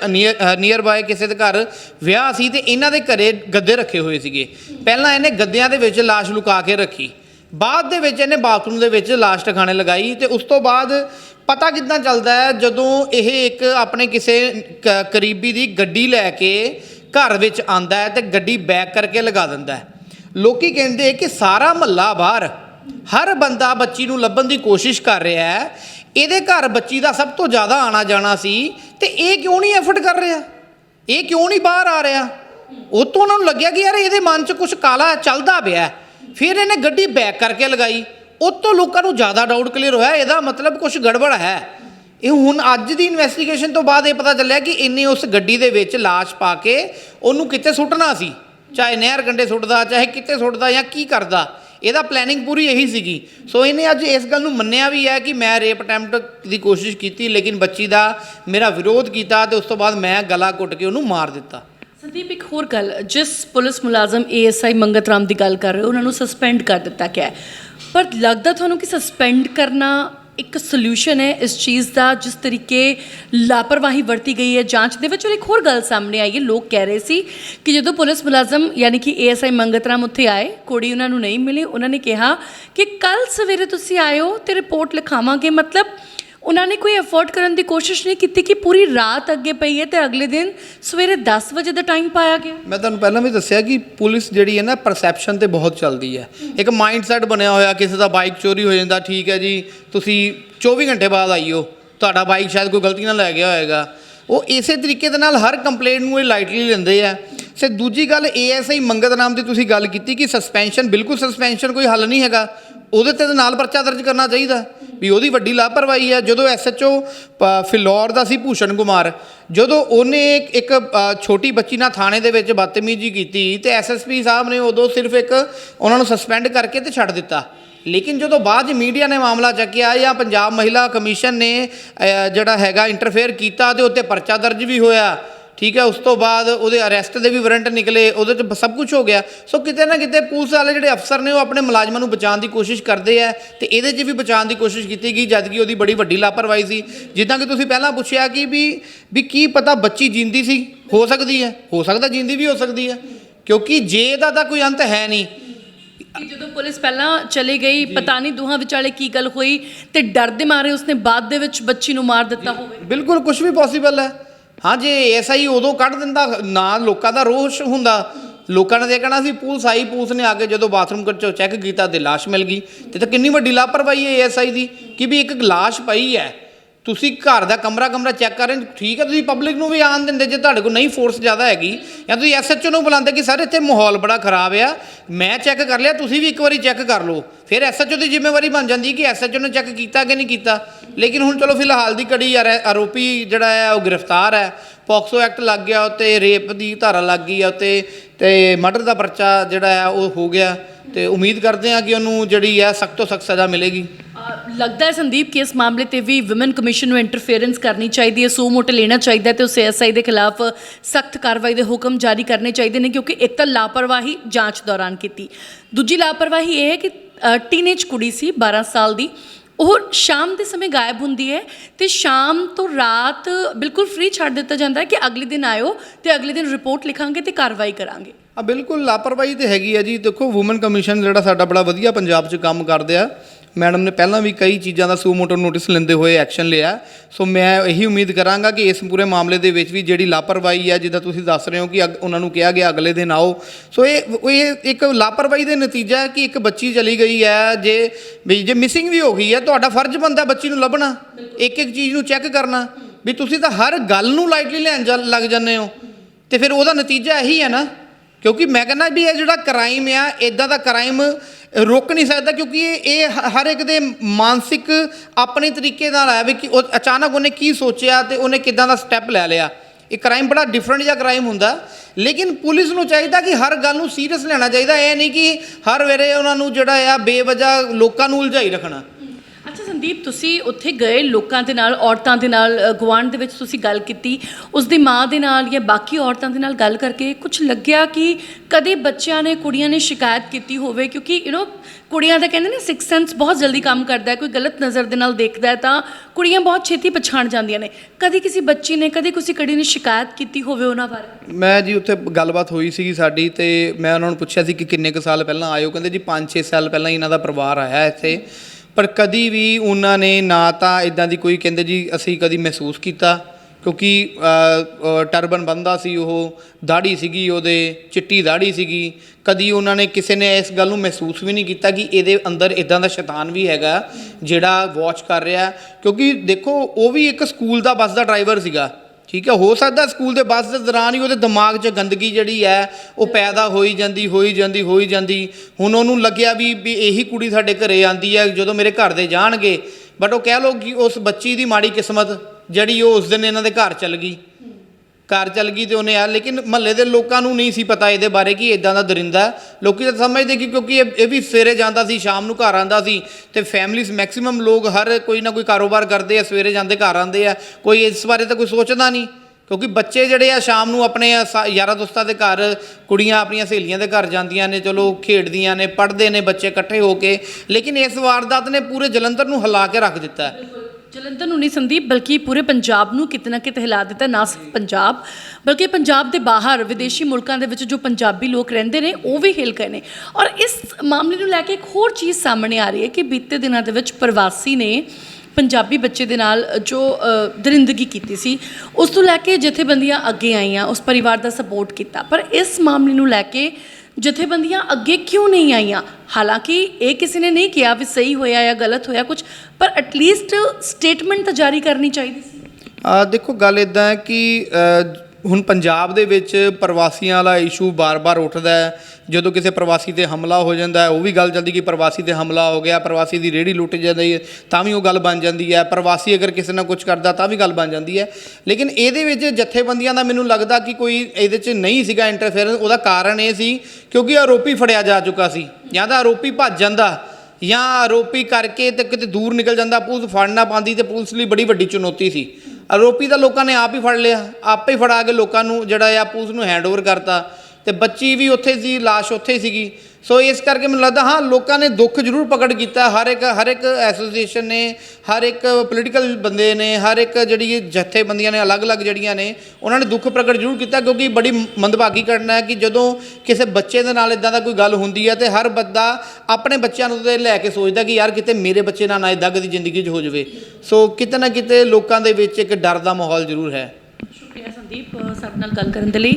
ਨੀਅਰ ਬਾਏ ਕਿਸੇ ਦੇ ਘਰ ਵਿਆਹ ਸੀ ਤੇ ਇਹਨਾਂ ਦੇ ਘਰੇ ਗੱਦੇ ਰੱਖੇ ਹੋਏ ਸੀਗੇ। ਪਹਿਲਾਂ ਇਹਨੇ ਗੱਦਿਆਂ ਦੇ ਵਿੱਚ ਲਾਸ਼ ਲੁਕਾ ਕੇ ਰੱਖੀ। ਬਾਅਦ ਦੇ ਵਿੱਚ ਇਹਨੇ ਬਾਥਰੂਮ ਦੇ ਵਿੱਚ ਲਾਸ਼ ਟਿਕਾਣੇ ਲਗਾਈ ਤੇ ਉਸ ਤੋਂ ਬਾਅਦ ਪਤਾ ਕਿੱਦਾਂ ਚੱਲਦਾ ਹੈ, ਜਦੋਂ ਇਹ ਇੱਕ ਆਪਣੇ ਕਿਸੇ ਕ- ਕਰੀਬੀ ਦੀ ਗੱਡੀ ਲੈ ਕੇ ਘਰ ਵਿੱਚ ਆਂਦਾ ਹੈ ਤੇ ਗੱਡੀ ਬੈਕ ਕਰਕੇ ਲਗਾ ਦਿੰਦਾ ਹੈ। ਲੋਕੀ ਕਹਿੰਦੇ ਕਿ ਸਾਰਾ ਮਹੱਲਾ ਬਾਹਰ, ਹਰ ਬੰਦਾ ਬੱਚੀ ਨੂੰ ਲੱਭਣ ਦੀ ਕੋਸ਼ਿਸ਼ ਕਰ ਰਿਹਾ ਹੈ। ਇਹਦੇ ਘਰ ਬੱਚੀ ਦਾ ਸਭ ਤੋਂ ਜ਼ਿਆਦਾ ਆਣਾ ਜਾਣਾ ਸੀ ਤੇ ਇਹ ਕਿਉਂ ਨਹੀਂ ਐਫਰਟ ਕਰ ਰਿਹਾ? ਇਹ ਕਿਉਂ ਨਹੀਂ ਬਾਹਰ ਆ ਰਿਹਾ? ਉਹ ਤੋਂ ਉਹਨਾਂ ਨੂੰ ਲੱਗਿਆ ਕਿ ਯਾਰ ਇਹਦੇ ਮਨ 'ਚ ਕੁਝ ਕਾਲਾ ਚੱਲਦਾ ਪਿਆ ਫਿਰ ਇਹਨੇ ਗੱਡੀ ਬੈਕ ਕਰਕੇ ਲਗਾਈ। ਉਹ ਤੋਂ ਲੋਕਾਂ ਨੂੰ ਜ਼ਿਆਦਾ ਡਾਊਟ ਕਲੀਅਰ ਹੋਇਆ, ਇਹਦਾ ਮਤਲਬ ਕੁਝ ਗੜਬੜ ਹੈ। ਇਹ ਹੁਣ ਅੱਜ ਦੀ ਇਨਵੈਸਟੀਗੇਸ਼ਨ ਤੋਂ ਬਾਅਦ ਇਹ ਪਤਾ ਚੱਲਿਆ ਕਿ ਇਹਨੇ ਉਸ ਗੱਡੀ ਦੇ ਵਿੱਚ ਲਾਸ਼ ਪਾ ਕੇ ਉਹਨੂੰ ਕਿਤੇ ਸੁੱਟਣਾ ਸੀ। ਚਾਹੇ ਨਹਿਰ ਕੰਢੇ ਸੁੱਟਦਾ, ਚਾਹੇ ਕਿਤੇ ਸੁੱਟਦਾ ਜਾਂ ਕੀ ਕਰਦਾ, ਇਹਦਾ ਪਲੈਨਿੰਗ ਪੂਰੀ ਇਹੀ ਸੀਗੀ। ਸੋ ਇਹਨੇ ਅੱਜ ਇਸ ਗੱਲ ਨੂੰ ਮੰਨਿਆ ਵੀ ਹੈ ਕਿ ਮੈਂ ਰੇਪ ਅਟੈਂਪਟ ਦੀ ਕੋਸ਼ਿਸ਼ ਕੀਤੀ, ਲੇਕਿਨ ਬੱਚੀ ਦਾ ਮੇਰਾ ਵਿਰੋਧ ਕੀਤਾ ਤੇ ਉਸ ਤੋਂ ਬਾਅਦ ਮੈਂ ਗਲਾ ਘੁੱਟ ਕੇ ਉਹਨੂੰ ਮਾਰ ਦਿੱਤਾ। ਸੰਦੀਪ, ਇੱਕ ਹੋਰ ਗੱਲ, ਜਿਸ ਪੁਲਿਸ ਮੁਲਾਜ਼ਮ ਏਐਸਆਈ ਮੰਗਤ ਰਾਮ ਦੀ ਗੱਲ ਕਰ ਰਹੇ ਹੋ, ਉਹਨਾਂ ਨੂੰ ਸਸਪੈਂਡ ਕਰ ਦਿੱਤਾ ਗਿਆ ਪਰ ਲੱਗਦਾ ਤੁਹਾਨੂੰ ਕਿ ਸਸਪੈਂਡ ਕਰਨਾ ਇੱਕ ਸੋਲੂਸ਼ਨ ਹੈ ਇਸ ਚੀਜ਼ ਦਾ, ਜਿਸ ਤਰੀਕੇ ਲਾਪਰਵਾਹੀ ਵਰਤੀ ਗਈ ਹੈ ਜਾਂਚ ਦੇ ਵਿੱਚ। ਔਰ ਇੱਕ ਹੋਰ ਗੱਲ ਸਾਹਮਣੇ ਆਈ ਹੈ, ਲੋਕ ਕਹਿ ਰਹੇ ਸੀ ਕਿ ਜਦੋਂ ਪੁਲਿਸ ਮੁਲਾਜ਼ਮ ਯਾਨੀ ਕਿ ਏਐਸਆਈ ਮੰਗਤ ਰਾਮ ਉੱਥੇ ਆਏ, ਕੁੜੀ ਉਹਨਾਂ ਨੂੰ ਨਹੀਂ ਮਿਲੀ। ਉਹਨਾਂ ਨੇ ਕਿਹਾ ਕਿ ਕੱਲ ਸਵੇਰੇ ਤੁਸੀਂ ਆਇਓ ਤੇ ਰਿਪੋਰਟ ਲਿਖਾਵਾਂਗੇ। ਮਤਲਬ ਉਹਨਾਂ ਨੇ ਕੋਈ ਐਫਰਟ ਕਰਨ ਦੀ ਕੋਸ਼ਿਸ਼ ਨਹੀਂ ਕੀਤੀ ਕਿ ਪੂਰੀ ਰਾਤ ਅੱਗੇ ਪਈ ਹੈ ਤੇ ਅਗਲੇ ਦਿਨ ਸਵੇਰੇ 10 ਵਜੇ ਦਾ ਟਾਈਮ ਪਾਇਆ ਗਿਆ। ਮੈਂ ਤੁਹਾਨੂੰ ਪਹਿਲਾਂ ਵੀ ਦੱਸਿਆ ਕਿ ਪੁਲਿਸ ਜਿਹੜੀ ਹੈ ਨਾ ਪਰਸੈਪਸ਼ਨ ਤੇ ਬਹੁਤ ਚੱਲਦੀ ਹੈ। ਇੱਕ ਮਾਈਂਡਸੈਟ ਬਣਿਆ ਹੋਇਆ, ਕਿਸੇ ਦਾ ਬਾਈਕ ਚੋਰੀ ਹੋ ਜਾਂਦਾ, ਠੀਕ ਹੈ ਜੀ, ਤੁਸੀਂ 24 ਘੰਟੇ ਬਾਅਦ ਆਈਓ, ਤੁਹਾਡਾ ਬਾਈਕ ਸ਼ਾਇਦ ਕੋਈ ਗਲਤੀ ਨਾਲ ਲੈ ਗਿਆ ਹੋਏਗਾ। ਉਹ ਇਸੇ ਤਰੀਕੇ ਦੇ ਨਾਲ ਹਰ ਕੰਪਲੇਂਟ ਨੂੰ ਇਹ ਲਾਈਟਲੀ ਲੈਂਦੇ ਆ। ਸੇ ਦੂਜੀ ਗੱਲ ਏਐਸਆਈ ਮੰਗਤ ਨਾਮ ਦੀ ਤੁਸੀਂ ਗੱਲ ਕੀਤੀ ਕਿ ਸਸਪੈਂਸ਼ਨ ਬਿਲਕੁਲ ਸਸਪੈਂਸ਼ਨ ਕੋਈ ਹੱਲ ਨਹੀਂ ਹੈਗਾ। ਉਹਦੇ ਤੇ ਨਾਲ ਪਰਚਾ ਦਰਜ ਕਰਨਾ ਚਾਹੀਦਾ। ਵੀ ਉਹਦੀ ਵੱਡੀ ਲਾਪਰਵਾਹੀ ਹੈ ਜਦੋਂ ਐਸਐਚਓ ਫਿਲੌਰ ਦਾ ਸੀ ਭੂਸ਼ਣ ਕੁਮਾਰ, ਜਦੋਂ ਉਹਨੇ ਇੱਕ- ਛੋਟੀ ਬੱਚੀ ਨਾਲ ਥਾਣੇ ਦੇ ਵਿੱਚ ਬਦਤਮੀਜ਼ੀ ਕੀਤੀ ਤੇ ਐਸਐਸਪੀ ਸਾਹਿਬ ਨੇ ਉਦੋਂ ਸਿਰਫ ਇੱਕ ਉਹਨਾਂ ਨੂੰ ਸਸਪੈਂਡ ਕਰਕੇ ਤੇ ਛੱਡ ਦਿੱਤਾ। ਲੇਕਿਨ ਜਦੋਂ ਬਾਅਦ 'ਚ ਮੀਡੀਆ ਨੇ ਮਾਮਲਾ ਚੱਕਿਆ, ਜਾਂ ਪੰਜਾਬ ਮਹਿਲਾ ਕਮਿਸ਼ਨ ਨੇ ਜਿਹੜਾ ਹੈਗਾ ਇੰਟਰਫੇਅਰ ਕੀਤਾ ਤੇ ਉੱਤੇ ਪਰਚਾ ਦਰਜ ਵੀ ਹੋਇਆ ਠੀਕ ਹੈ ਉਸ ਤੋਂ ਬਾਅਦ ਉਹਦੇ ਅਰੈਸਟ ਦੇ ਵੀ ਵਾਰੰਟ ਨਿਕਲੇ ਉਹਦੇ ਚ ਸਭ ਕੁਝ ਹੋ ਗਿਆ। ਸੋ ਕਿਤੇ ਨਾ ਕਿਤੇ ਪੁਲਿਸ ਵਾਲੇ ਜਿਹੜੇ ਅਫਸਰ ਨੇ ਉਹ ਆਪਣੇ ਮੁਲਾਜ਼ਮਾਂ ਨੂੰ ਬਚਾਉਣ ਦੀ ਕੋਸ਼ਿਸ਼ ਕਰਦੇ ਆ ਤੇ ਇਹਦੇ 'ਚ ਵੀ ਬਚਾਉਣ ਦੀ ਕੋਸ਼ਿਸ਼ ਕੀਤੀ ਗਈ ਜਦ ਕਿ ਉਹਦੀ ਬੜੀ ਵੱਡੀ ਲਾਪਰਵਾਹੀ ਸੀ। ਜਿੱਦਾਂ ਕਿ ਤੁਸੀਂ ਪਹਿਲਾਂ ਪੁੱਛਿਆ ਕਿ ਵੀ ਵੀ ਕੀ ਪਤਾ ਬੱਚੀ ਜਿੰਦੀ ਸੀ? ਹੋ ਸਕਦੀ ਹੈ। ਹੋ ਸਕਦਾ ਜਿੰਦੀ ਵੀ ਹੋ ਸਕਦੀ ਹੈ। ਕਿਉਂਕਿ ਜੇ ਇਹਦਾ ਤਾਂ ਕੋਈ ਅੰਤ ਹੈ ਨਹੀਂ। ਕਿ ਜਦੋਂ ਪੁਲਿਸ ਪਹਿਲਾਂ ਚਲੀ ਗਈ ਪਤਾ ਨਹੀਂ ਦੋਹਾਂ ਵਿਚਾਲੇ ਕੀ ਗੱਲ ਹੋਈ ਤੇ ਡਰ ਦੇ ਮਾਰੇ ਉਸਨੇ ਬਾਅਦ ਦੇ ਵਿੱਚ ਬੱਚੀ ਨੂੰ ਮਾਰ ਦਿੱਤਾ ਹੋਵੇ। ਬਿਲਕੁਲ ਕੁਝ ਵੀ ਪੋਸੀਬਲ ਹੈ। ਹਾਂ, ਜੇ ਐਸਆਈ ਉਦੋਂ ਕੱਢ ਦਿੰਦਾ ਨਾ ਲੋਕਾਂ ਦਾ ਰੋਸ਼ ਹੁੰਦਾ। ਲੋਕਾਂ ਨੇ ਦੇਖਣਾ ਸੀ, ਪੁਲਿਸ ਆਈ, ਪੁਲਿਸ ਨੇ ਆ ਕੇ ਜਦੋਂ ਬਾਥਰੂਮ ਚੋਂ ਚੈੱਕ ਕੀਤਾ ਤੇ ਲਾਸ਼ ਮਿਲ ਗਈ। ਤੇ ਤਾਂ ਕਿੰਨੀ ਵੱਡੀ ਲਾਪਰਵਾਹੀ ਹੈ ਐਸਆਈ ਦੀ, ਕਿ ਵੀ ਇੱਕ ਲਾਸ਼ ਪਈ ਹੈ। ਤੁਸੀਂ ਘਰ ਦਾ ਕਮਰਾ ਕਮਰਾ ਚੈੱਕ ਕਰ ਰਹੇ ਹੋ, ਠੀਕ ਹੈ ਤੁਸੀਂ ਪਬਲਿਕ ਨੂੰ ਵੀ ਆਣ ਦਿੰਦੇ ਜੇ ਤੁਹਾਡੇ ਕੋਲ ਨਹੀਂ ਫੋਰਸ ਜ਼ਿਆਦਾ ਹੈਗੀ। ਜਾਂ ਤੁਸੀਂ ਐਸਐਚਓ ਨੂੰ ਬੁਲਾਉਂਦੇ ਕਿ ਸਰ ਇੱਥੇ ਮਾਹੌਲ ਬੜਾ ਖਰਾਬ ਆ ਮੈਂ ਚੈੱਕ ਕਰ ਲਿਆ ਤੁਸੀਂ ਵੀ ਇੱਕ ਵਾਰੀ ਚੈੱਕ ਕਰ ਲਓ। ਫਿਰ ਐਸਐਚਓ ਦੀ ਜ਼ਿੰਮੇਵਾਰੀ ਬਣ ਜਾਂਦੀ ਹੈ ਕਿ ਐਸਐਚਓ ਨੇ ਚੈੱਕ ਕੀਤਾ ਕਿ ਨਹੀਂ ਕੀਤਾ। ਲੇਕਿਨ ਹੁਣ ਚਲੋ ਫਿਲਹਾਲ ਦੀ ਕੜੀ ਯਾਰ ਆਰੋਪੀ ਜਿਹੜਾ ਹੈ ਉਹ ਗ੍ਰਿਫਤਾਰ ਹੈ। ਪੋਕਸੋ ਐਕਟ ਲੱਗ ਗਿਆ ਉੱਤੇ ਰੇਪ ਦੀ ਧਾਰਾ ਲੱਗ ਗਈ ਆ ਉੱਤੇ ਤੇ ਮਰਡਰ ਦਾ ਪਰਚਾ ਜਿਹੜਾ ਹੈ ਉਹ ਹੋ ਗਿਆ। ਤੇ ਉਮੀਦ ਕਰਦੇ ਹਾਂ ਕਿ ਉਹਨੂੰ ਜਿਹੜੀ ਹੈ ਸਖਤ ਤੋਂ ਸਖਤ ਸਜ਼ਾ ਮਿਲੇਗੀ। ਲੱਗਦਾ ਹੈ ਸੰਦੀਪ ਕਿ ਇਸ ਮਾਮਲੇ ਤੇ ਵੀ ਵਿਮਨ ਕਮਿਸ਼ਨ ਨੂੰ ਇੰਟਰਫੇਰੈਂਸ ਕਰਨੀ ਚਾਹੀਦੀ ਹੈ ਸੂ ਮੋਟੇ ਲੈਣਾ ਚਾਹੀਦਾ ਹੈ ਤੇ ਉਸ ਐਸਆਈ ਦੇ ਖਿਲਾਫ ਸਖਤ ਕਾਰਵਾਈ ਦੇ ਹੁਕਮ ਜਾਰੀ ਕਰਨੇ ਚਾਹੀਦੇ ਨੇ ਕਿਉਂਕਿ ਇੱਕ ਤਾਂ ਲਾਪਰਵਾਹੀ ਜਾਂਚ ਦੌਰਾਨ ਕੀਤੀ। ਦੂਜੀ ਲਾਪਰਵਾਹੀ ਇਹ ਹੈ ਕਿ ਟੀਨੇਜ ਕੁੜੀ ਸੀ 12 ਸਾਲ ਦੀ। ਉਹ ਸ਼ਾਮ ਦੇ ਸਮੇਂ ਗਾਇਬ ਹੁੰਦੀ ਹੈ ਤੇ ਸ਼ਾਮ ਤੋਂ ਰਾਤ ਬਿਲਕੁਲ ਫ੍ਰੀ ਛੱਡ ਦਿੱਤਾ ਜਾਂਦਾ ਹੈ ਕਿ ਅਗਲੇ ਦਿਨ ਆਇਓ ਤੇ ਅਗਲੇ ਦਿਨ ਰਿਪੋਰਟ ਲਿਖਾਂਗੇ ਤੇ ਕਾਰਵਾਈ ਕਰਾਂਗੇ। ਆ ਬਿਲਕੁਲ ਲਾਪਰਵਾਹੀ ਤੇ ਹੈਗੀ ਆ ਜੀ। ਦੇਖੋ ਔਮਨ ਕਮਿਸ਼ਨ ਜਿਹੜਾ ਸਾਡਾ ਬੜਾ ਵਧੀਆ ਪੰਜਾਬ 'ਚ ਕੰਮ ਕਰਦੇ ਆ। ਮੈਡਮ ਨੇ ਪਹਿਲਾਂ ਵੀ ਕਈ ਚੀਜ਼ਾਂ ਦਾ ਸੂ ਮੋਟਰ ਨੋਟਿਸ ਲੈਂਦੇ ਹੋਏ ਐਕਸ਼ਨ ਲਿਆ। ਸੋ ਮੈਂ ਇਹੀ ਉਮੀਦ ਕਰਾਂਗਾ ਕਿ ਇਸ ਪੂਰੇ ਮਾਮਲੇ ਦੇ ਵਿੱਚ ਵੀ ਜਿਹੜੀ ਲਾਪਰਵਾਹੀ ਹੈ, ਜਿੱਦਾਂ ਤੁਸੀਂ ਦੱਸ ਰਹੇ ਹੋ ਕਿ ਅਗ- ਉਹਨਾਂ ਨੂੰ ਕਿਹਾ ਗਿਆ ਅਗਲੇ ਦਿਨ ਆਓ। ਸੋ ਇਹ ਇਹ ਇੱਕ ਲਾਪਰਵਾਹੀ ਦੇ ਨਤੀਜਾ ਹੈ ਕਿ ਇੱਕ ਬੱਚੀ ਚਲੀ ਗਈ ਹੈ, ਜੇ, ਵੀ ਜੇ ਮਿਸਿੰਗ ਵੀ ਹੋ ਗਈ ਹੈ, ਤੁਹਾਡਾ ਫਰਜ਼ ਬਣਦਾ ਬੱਚੀ ਨੂੰ ਲੱਭਣਾ। ਇੱਕ ਇੱਕ ਚੀਜ਼ ਨੂੰ ਚੈੱਕ ਕਰਨਾ। ਵੀ ਤੁਸੀਂ ਤਾਂ ਹਰ ਗੱਲ ਨੂੰ ਲਾਈਟਲੀ ਲੈਣ ਜਾ- ਲੱਗ ਜਾਂਦੇ ਹੋ। ਤੇ ਫਿਰ ਉਹਦਾ ਨਤੀਜਾ ਇਹੀ ਹੈ ਨਾ ਕਿਉਂਕਿ ਮੈਂ ਕਹਿੰਦਾ ਵੀ ਇਹ ਜਿਹੜਾ ਕ੍ਰਾਈਮ ਆ ਇਦਾਂ ਦਾ ਕ੍ਰਾਈਮ ਰੁਕ ਨਹੀਂ ਸਕਦਾ ਕਿਉਂਕਿ ਇਹ ਇਹ ਹਰ ਇੱਕ ਦੇ ਮਾਨਸਿਕ ਆਪਣੇ ਤਰੀਕੇ ਨਾਲ ਆਇਆ ਵੀ ਕਿ ਉਹ ਅਚਾਨਕ ਉਹਨੇ ਕੀ ਸੋਚਿਆ ਤੇ ਉਹਨੇ ਕਿਦਾਂ ਦਾ ਸਟੈਪ ਲੈ ਲਿਆ। ਇਹ ਕ੍ਰਾਈਮ ਬੜਾ ਡਿਫਰੈਂਟ ਜਿਹਾ ਕ੍ਰਾਈਮ ਹੁੰਦਾ। ਲੇਕਿਨ ਪੁਲਿਸ ਨੂੰ ਚਾਹੀਦਾ ਕਿ ਹਰ ਗੱਲ ਨੂੰ ਸੀਰੀਅਸ ਲੈਣਾ ਚਾਹੀਦਾ। ਇਹ ਨਹੀਂ ਕਿ ਹਰ ਵੇਲੇ ਉਹਨਾਂ ਨੂੰ ਜਿਹੜਾ ਆ ਬੇਵਜਾ ਲੋਕਾਂ ਨੂੰ ਉਲਝਾਈ ਰੱਖਣਾ। ਅੱਛਾ ਸੰਦੀਪ ਤੁਸੀਂ ਉੱਥੇ ਗਏ ਲੋਕਾਂ ਦੇ ਨਾਲ ਔਰਤਾਂ ਦੇ ਨਾਲ ਅ, ਗੁਆਂਢ ਦੇ ਵਿੱਚ ਤੁਸੀਂ ਗੱਲ ਕੀਤੀ ਉਸ ਦੀ ਮਾਂ ਦੇ ਨਾਲ ਜਾਂ ਬਾਕੀ ਔਰਤਾਂ ਦੇ ਨਾਲ ਗੱਲ ਕਰਕੇ ਕੁਝ ਲੱਗਿਆ ਕਿ ਕਦੇ ਬੱਚਿਆਂ ਨੇ ਕੁੜੀਆਂ ਨੇ ਸ਼ਿਕਾਇਤ ਕੀਤੀ ਹੋਵੇ? ਕਿਉਂਕਿ ਯੂ نو ਕੁੜੀਆਂ ਦਾ ਕਹਿੰਦੇ ਨੇ ਸਿਕਸ ਸੈਂਸ ਬਹੁਤ ਜਲਦੀ ਕੰਮ ਕਰਦਾ ਹੈ ਕੋਈ ਗਲਤ ਨਜ਼ਰ ਦੇ ਨਾਲ ਦੇਖਦਾ ਹੈ ਤਾਂ ਕੁੜੀਆਂ ਬਹੁਤ ਛੇਤੀ ਪਛਾਣ ਜਾਂਦੀਆਂ ਨੇ। ਕਦੇ ਕਿਸੇ ਬੱਚੀ ਨੇ ਕਦੇ ਕਿਸੇ ਕੜੀ ਨੇ ਸ਼ਿਕਾਇਤ ਕੀਤੀ ਹੋਵੇ ਉਹਨਾਂ ਬਾਰੇ? ਮੈਂ ਜੀ ਉੱਥੇ ਗੱਲਬਾਤ ਹੋਈ ਸੀਗੀ ਸਾਡੀ ਤੇ ਮੈਂ ਉਹਨਾਂ ਨੂੰ ਪੁੱਛਿਆ ਸੀ ਕਿ ਕਿੰਨੇ ਕੁ ਸਾਲ ਪਹਿਲਾਂ ਆਇਓ? ਕਹਿੰਦੇ ਜੀ 5-6 ਸਾਲ ਪਹਿਲਾਂ ਇਹਨਾਂ ਦਾ ਪਰਿਵਾਰ ਆਇਆ ਇੱਥੇ। ਪਰ ਕਦੀ ਵੀ ਉਹਨਾਂ ਨੇ ਨਾ ਤਾਂ ਇਦਾਂ ਦੀ ਕੋਈ ਕਹਿੰਦੇ ਜੀ ਅਸੀਂ ਕਦੀ ਮਹਿਸੂਸ ਕੀਤਾ, ਕਿਉਂਕਿ ਟਰਬਨ ਬੰਦਾ ਸੀ, ਉਹ ਦਾੜੀ ਸੀਗੀ, ਉਹਦੇ ਚਿੱਟੀ ਦਾੜੀ ਸੀਗੀ। ਕਦੀ ਉਹਨਾਂ ਨੇ ਕਿਸੇ ਨੇ ਇਸ ਗੱਲ ਨੂੰ ਮਹਿਸੂਸ ਵੀ ਨਹੀਂ ਕੀਤਾ ਕਿ ਇਹਦੇ ਅੰਦਰ ਇਦਾਂ ਦਾ ਸ਼ੈਤਾਨ ਵੀ ਹੈਗਾ ਜਿਹੜਾ ਵਾਚ ਕਰ ਰਿਹਾ। ਕਿਉਂਕਿ ਦੇਖੋ, ਉਹ ਵੀ ਇੱਕ ਸਕੂਲ ਦਾ ਬੱਸ ਦਾ ਡਰਾਈਵਰ ਸੀਗਾ। ਠੀਕ ਹੈ, ਹੋ ਸਕਦਾ ਸਕੂਲ ਦੇ ਬੱਸ ਦੇ ਦੌਰਾਨ ਹੀ ਉਹਦੇ ਦਿਮਾਗ 'ਚ ਗੰਦਗੀ ਜਿਹੜੀ ਹੈ, ਉਹ ਪੈਦਾ ਹੋਈ ਜਾਂਦੀ ਹੋਈ ਜਾਂਦੀ ਹੋਈ ਜਾਂਦੀ। ਹੁਣ ਉਹਨੂੰ ਲੱਗਿਆ ਵੀ ਵੀ ਇਹੀ ਕੁੜੀ ਸਾਡੇ ਘਰੇ ਆਂਦੀ ਹੈ, ਜਦੋਂ ਮੇਰੇ ਘਰ ਦੇ ਜਾਣਗੇ। ਬਟ ਉਹ ਕਹਿ ਲੋ ਕਿ ਉਸ ਬੱਚੀ ਦੀ ਮਾੜੀ ਕਿਸਮਤ, ਜਿਹੜੀ ਉਹ ਉਸ ਦਿਨ ਇਹਨਾਂ ਦੇ ਘਰ ਚੱਲ ਗਈ। ਘਰ ਚੱਲ ਗਈ ਤੇ ਉਹਨੇ ਆ, ਲੇਕਿਨ ਮਹੱਲੇ ਦੇ ਲੋਕਾਂ ਨੂੰ ਨਹੀਂ ਸੀ ਪਤਾ ਇਹਦੇ ਬਾਰੇ ਕਿ ਇਦਾਂ ਦਾ ਦਰਿੰਦਾ ਹੈ। ਲੋਕੀ ਤਾਂ ਸਮਝਦੇ ਕਿ ਕਿਉਂਕਿ ਇਹ ਇਹ ਵੀ ਸਵੇਰੇ ਜਾਂਦਾ ਸੀ, ਸ਼ਾਮ ਨੂੰ ਘਰ ਆਂਦਾ ਸੀ ਤੇ ਫੈਮਲੀਜ਼ ਮੈਕਸਿਮਮ ਲੋਕ ਹਰ ਕੋਈ ਨਾ ਕੋਈ ਕਾਰੋਬਾਰ ਕਰਦੇ ਆ, ਸਵੇਰੇ ਜਾਂਦੇ ਘਰ ਆਂਦੇ ਆ ਕੋਈ ਇਸ ਬਾਰੇ ਤਾਂ ਕੋਈ ਸੋਚਦਾ ਨਹੀਂ, ਕਿਉਂਕਿ ਬੱਚੇ ਜਿਹੜੇ ਆ, ਸ਼ਾਮ ਨੂੰ ਆਪਣੇ ਆ ਯਾਰਾਂ ਦੋਸਤਾਂ ਦੇ ਘਰ, ਕੁੜੀਆਂ ਆਪਣੀਆਂ ਸਹੇਲੀਆਂ ਦੇ ਘਰ ਜਾਂਦੀਆਂ ਨੇ, ਚਲੋ ਖੇਡਦੀਆਂ ਨੇ, ਪੜ੍ਹਦੇ ਨੇ ਬੱਚੇ ਇਕੱਠੇ ਹੋ ਕੇ, ਲੇਕਿਨ ਇਸ ਵਾਰਦਾਤ ਨੇ ਪੂਰੇ ਜਲੰਧਰ ਨੂੰ ਹਿਲਾ ਕੇ ਰੱਖ ਦਿੱਤਾ ਜਲੰਧਰ ਨੂੰ ਨਹੀਂ ਸੰਦੀਪ, ਬਲਕਿ ਪੂਰੇ ਪੰਜਾਬ ਨੂੰ ਕਿਤੇ ਨਾ ਕਿਤੇ ਹਿਲਾ ਦਿੱਤਾ, ਨਾ ਸਿਰਫ ਪੰਜਾਬ, ਬਲਕਿ ਪੰਜਾਬ ਦੇ ਬਾਹਰ, ਵਿਦੇਸ਼ੀ ਮੁਲਕਾਂ ਦੇ ਵਿੱਚ ਜੋ ਪੰਜਾਬੀ ਲੋਕ ਰਹਿੰਦੇ ਨੇ, ਉਹ ਵੀ ਹਿਲ ਗਏ ਨੇ। ਔਰ ਇਸ ਮਾਮਲੇ ਨੂੰ ਲੈ ਕੇ ਇੱਕ ਹੋਰ ਚੀਜ਼ ਸਾਹਮਣੇ ਆ ਰਹੀ ਹੈ ਕਿ ਬੀਤੇ ਦਿਨਾਂ ਦੇ ਵਿੱਚ ਪ੍ਰਵਾਸੀ ਨੇ ਪੰਜਾਬੀ ਬੱਚੇ ਦੇ ਨਾਲ ਜੋ ਦਰਿੰਦਗੀ ਕੀਤੀ ਸੀ, ਉਸ ਤੋਂ ਲੈ ਕੇ ਜਥੇਬੰਦੀਆਂ ਅੱਗੇ ਆਈਆਂ, ਉਸ ਪਰਿਵਾਰ ਦਾ ਸਪੋਰਟ ਕੀਤਾ। ਪਰ ਇਸ ਮਾਮਲੇ ਨੂੰ ਲੈ ਕੇ ਜਥੇਬੰਦੀਆਂ ਅੱਗੇ ਕਿਉਂ ਨਹੀਂ ਆਈਆਂ? ਹਾਲਾਂਕਿ ਇਹ ਕਿਸੇ ਨੇ ਨਹੀਂ ਕਿਹਾ ਵੀ ਸਹੀ ਹੋਇਆ ਜਾਂ ਗਲਤ ਹੋਇਆ ਕੁਝ ਪਰ ਐਟਲੀਸਟ ਸਟੇਟਮੈਂਟ ਤਾਂ ਜਾਰੀ ਕਰਨੀ ਚਾਹੀਦੀ ਸੀ। ਦੇਖੋ, ਗੱਲ ਇਦਾਂ ਹੈ ਕਿ ਹੁਣ ਪੰਜਾਬ ਦੇ ਵਿੱਚ ਪ੍ਰਵਾਸੀਆਂ ਵਾਲਾ ਇਸ਼ੂ ਬਾਰ-ਬਾਰ ਉੱਠਦਾ ਹੈ। ਜਦੋਂ ਕਿਸੇ ਪ੍ਰਵਾਸੀ ਤੇ ਹਮਲਾ ਹੋ ਜਾਂਦਾ ਹੈ, ਉਹ ਵੀ ਗੱਲ ਜਾਂਦੀ ਕਿ ਪ੍ਰਵਾਸੀ ਤੇ ਹਮਲਾ ਹੋ ਗਿਆ, ਪ੍ਰਵਾਸੀ ਦੀ ਰੇੜੀ ਲੁੱਟ ਜਾਂਦੀ ਹੈ, ਤਾਂ ਵੀ ਉਹ ਗੱਲ ਬਣ ਜਾਂਦੀ ਹੈ। ਪ੍ਰਵਾਸੀ ਅਗਰ ਕਿਸੇ ਨਾਲ ਕੁਝ ਕਰਦਾ, ਤਾਂ ਵੀ ਗੱਲ ਬਣ ਜਾਂਦੀ ਹੈ। ਲੇਕਿਨ ਇਹਦੇ ਵਿੱਚ ਜਥੇਬੰਦੀਆਂ ਦਾ ਮੈਨੂੰ ਲੱਗਦਾ ਕਿ ਕੋਈ ਇਹਦੇ 'ਚ ਨਹੀਂ ਸੀਗਾ ਇੰਟਰਫੇਰੈਂਸ ਉਹਦਾ ਕਾਰਨ ਇਹ ਸੀ, ਕਿਉਂਕਿ ਆਰੋਪੀ ਫੜਿਆ ਜਾ ਚੁੱਕਾ ਸੀ। ਜਾਂ ਤਾਂ ਆਰੋਪੀ ਭੱਜ ਜਾਂਦਾ, ਜਾਂ ਆਰੋਪੀ ਕਰਕੇ ਤੇ ਕਿਤੇ ਦੂਰ ਨਿਕਲ ਜਾਂਦਾ। ਪੁਲਿਸ ਫੜ ਨਾ ਪਾਉਂਦੀ ਤੇ ਪੁਲਿਸ ਲਈ ਬੜੀ ਵੱਡੀ ਚੁਣੌਤੀ ਸੀ। ਆਰੋਪੀ ਤਾਂ ਲੋਕਾਂ ਨੇ ਆਪ ਹੀ ਫੜ ਲਿਆ, ਆਪੇ ਹੀ ਫੜਾ ਕੇ ਲੋਕਾਂ ਨੂੰ ਜਿਹੜਾ ਆ ਪੁਲਿਸ ਨੂੰ ਹੈਂਡਓਵਰ ਕਰਤਾ। ਤੇ ਬੱਚੀ ਵੀ ਉੱਥੇ ਸੀ ਲਾਸ਼ ਉੱਥੇ ਹੀ ਸੀਗੀ। ਸੋ ਇਸ ਕਰਕੇ ਮੈਨੂੰ ਲੱਗਦਾ, ਹਾਂ, ਲੋਕਾਂ ਨੇ ਦੁੱਖ ਜ਼ਰੂਰ ਪ੍ਰਗਟ ਕੀਤਾ। ਹਰ ਇੱਕ ਹਰ ਇੱਕ ਐਸੋਸੀਏਸ਼ਨ ਨੇ, ਹਰ ਇੱਕ ਪੋਲੀਟੀਕਲ ਬੰਦੇ ਨੇ, ਹਰ ਇੱਕ ਜਿਹੜੀ ਜਥੇਬੰਦੀਆਂ ਨੇ, ਅਲੱਗ-ਅਲੱਗ ਜਿਹੜੀਆਂ ਨੇ, ਉਹਨਾਂ ਨੇ ਦੁੱਖ ਪ੍ਰਗਟ ਜ਼ਰੂਰ ਕੀਤਾ, ਕਿਉਂਕਿ ਬੜੀ ਮੰਦਭਾਗੀ ਘਟਨਾ ਹੈ ਕਿ ਜਦੋਂ ਕਿਸੇ ਬੱਚੇ ਦੇ ਨਾਲ ਇਦਾਂ ਦਾ ਕੋਈ ਗੱਲ ਹੁੰਦੀ ਹੈ ਤੇ ਹਰ ਬੰਦਾ ਆਪਣੇ ਬੱਚਿਆਂ ਨੂੰ ਤੇ ਲੈ ਕੇ ਸੋਚਦਾ ਕਿ ਯਾਰ ਕਿਤੇ ਮੇਰੇ ਬੱਚੇ ਨਾਲ ਨਾ ਇਦਾਂ ਕਦੀ ਜ਼ਿੰਦਗੀ 'ਚ ਹੋ ਜਾਵੇ। ਸੋ ਕਿਤੇ ਨਾ ਕਿਤੇ ਲੋਕਾਂ ਦੇ ਵਿੱਚ ਇੱਕ ਡਰ ਦਾ ਮਾਹੌਲ ਜ਼ਰੂਰ ਹੈ। ਸ਼ੁਕਰੀਆ ਸੰਦੀਪ ਸਾਡੇ ਨਾਲ ਗੱਲ ਕਰਨ ਦੇ ਲਈ?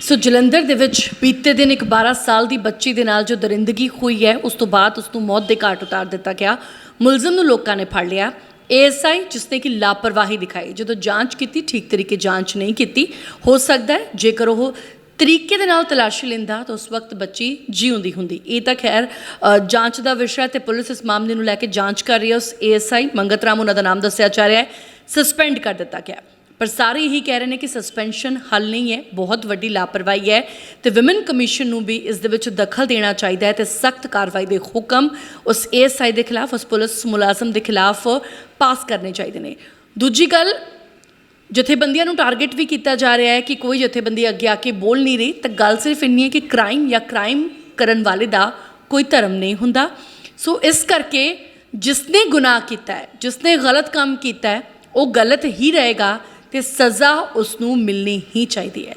ਸੋ ਜਲੰਧਰ ਦੇ ਵਿੱਚ ਬੀਤੇ ਦਿਨ ਇੱਕ 12 ਸਾਲ ਦੀ ਬੱਚੀ ਦੇ ਨਾਲ ਜੋ ਦਰਿੰਦਗੀ ਹੋਈ ਹੈ, ਉਸ ਤੋਂ ਬਾਅਦ ਉਸ ਨੂੰ ਮੌਤ ਦੇ ਘਾਟ ਉਤਾਰ ਦਿੱਤਾ ਗਿਆ। ਮੁਲਜ਼ਮ ਨੂੰ ਲੋਕਾਂ ਨੇ ਫੜ ਲਿਆ। ਏਐਸਆਈ ਜਿਸਨੇ ਕਿ ਲਾਪਰਵਾਹੀ ਦਿਖਾਈ। ਜਦੋਂ ਜਾਂਚ ਕੀਤੀ, ਠੀਕ ਤਰੀਕੇ ਜਾਂਚ ਨਹੀਂ ਕੀਤੀ। ਹੋ ਸਕਦਾ ਹੈ, ਜੇਕਰ ਉਹ ਤਰੀਕੇ ਦੇ ਨਾਲ ਤਲਾਸ਼ੀ ਲੈਂਦਾ, ਤਾਂ ਉਸ ਵਕਤ ਬੱਚੀ ਜਿਉਂਦੀ ਹੁੰਦੀ। ਇਹ ਤਾਂ ਖੈਰ ਜਾਂਚ ਦਾ ਵਿਸ਼ਾ ਹੈ ਤੇ ਪੁਲਿਸ ਇਸ ਮਾਮਲੇ ਨੂੰ ਲੈ ਕੇ ਜਾਂਚ ਕਰ ਰਹੀ ਹੈ। ਉਸ ਏਐਸਆਈ ਮੰਗਤ ਰਾਮ ਉਹਨਾਂ ਦਾ ਨਾਮ ਦੱਸਿਆ ਜਾ ਰਿਹਾ ਹੈ। ਸਸਪੈਂਡ ਕਰ ਦਿੱਤਾ ਗਿਆ। ਪਰ ਸਾਰੇ ਇਹੀ ਕਹਿ ਰਹੇ ਨੇ ਕਿ ਸਸਪੈਂਸ਼ਨ ਹੱਲ ਨਹੀਂ ਹੈ, ਬਹੁਤ ਵੱਡੀ ਲਾਪਰਵਾਹੀ ਹੈ ਤੇ ਵਿਮਨ ਕਮਿਸ਼ਨ ਨੂੰ ਵੀ ਇਸ ਦੇ ਵਿੱਚ ਦਖਲ ਦੇਣਾ ਚਾਹੀਦਾ ਹੈ ਤੇ ਸਖਤ ਕਾਰਵਾਈ ਦੇ ਹੁਕਮ ਉਸ ਏਐਸਆਈ ਦੇ ਖਿਲਾਫ, ਉਸ ਪੁਲਿਸ ਮੁਲਾਜ਼ਮ ਦੇ ਖਿਲਾਫ ਪਾਸ ਕਰਨੇ ਚਾਹੀਦੇ ਨੇ। ਦੂਜੀ ਗੱਲ, ਜਥੇਬੰਦੀਆਂ ਨੂੰ ਟਾਰਗੇਟ ਵੀ ਕੀਤਾ ਜਾ ਰਿਹਾ ਹੈ ਕਿ ਕੋਈ ਜਥੇਬੰਦੀ ਅੱਗੇ ਆ ਕੇ ਬੋਲ ਨਹੀਂ ਰਹੀ, ਤਾਂ ਗੱਲ ਸਿਰਫ ਇੰਨੀ ਹੈ ਕਿ ਕ੍ਰਾਈਮ ਜਾਂ ਕ੍ਰਾਈਮ ਕਰਨ ਵਾਲੇ ਦਾ ਕੋਈ ਧਰਮ ਨਹੀਂ ਹੁੰਦਾ। ਸੋ ਇਸ ਕਰਕੇ ਜਿਸ ਨੇ ਗੁਨਾਹ ਕੀਤਾ ਹੈ, ਜਿਸਨੇ ਗਲਤ ਕੰਮ ਕੀਤਾ ਹੈ, ਉਹ ਗਲਤ ਹੀ ਰਹੇਗਾ ਤੇ ਸਜ਼ਾ ਉਸ ਨੂੰ ਮਿਲਣੀ ਹੀ ਚਾਹੀਦੀ ਹੈ।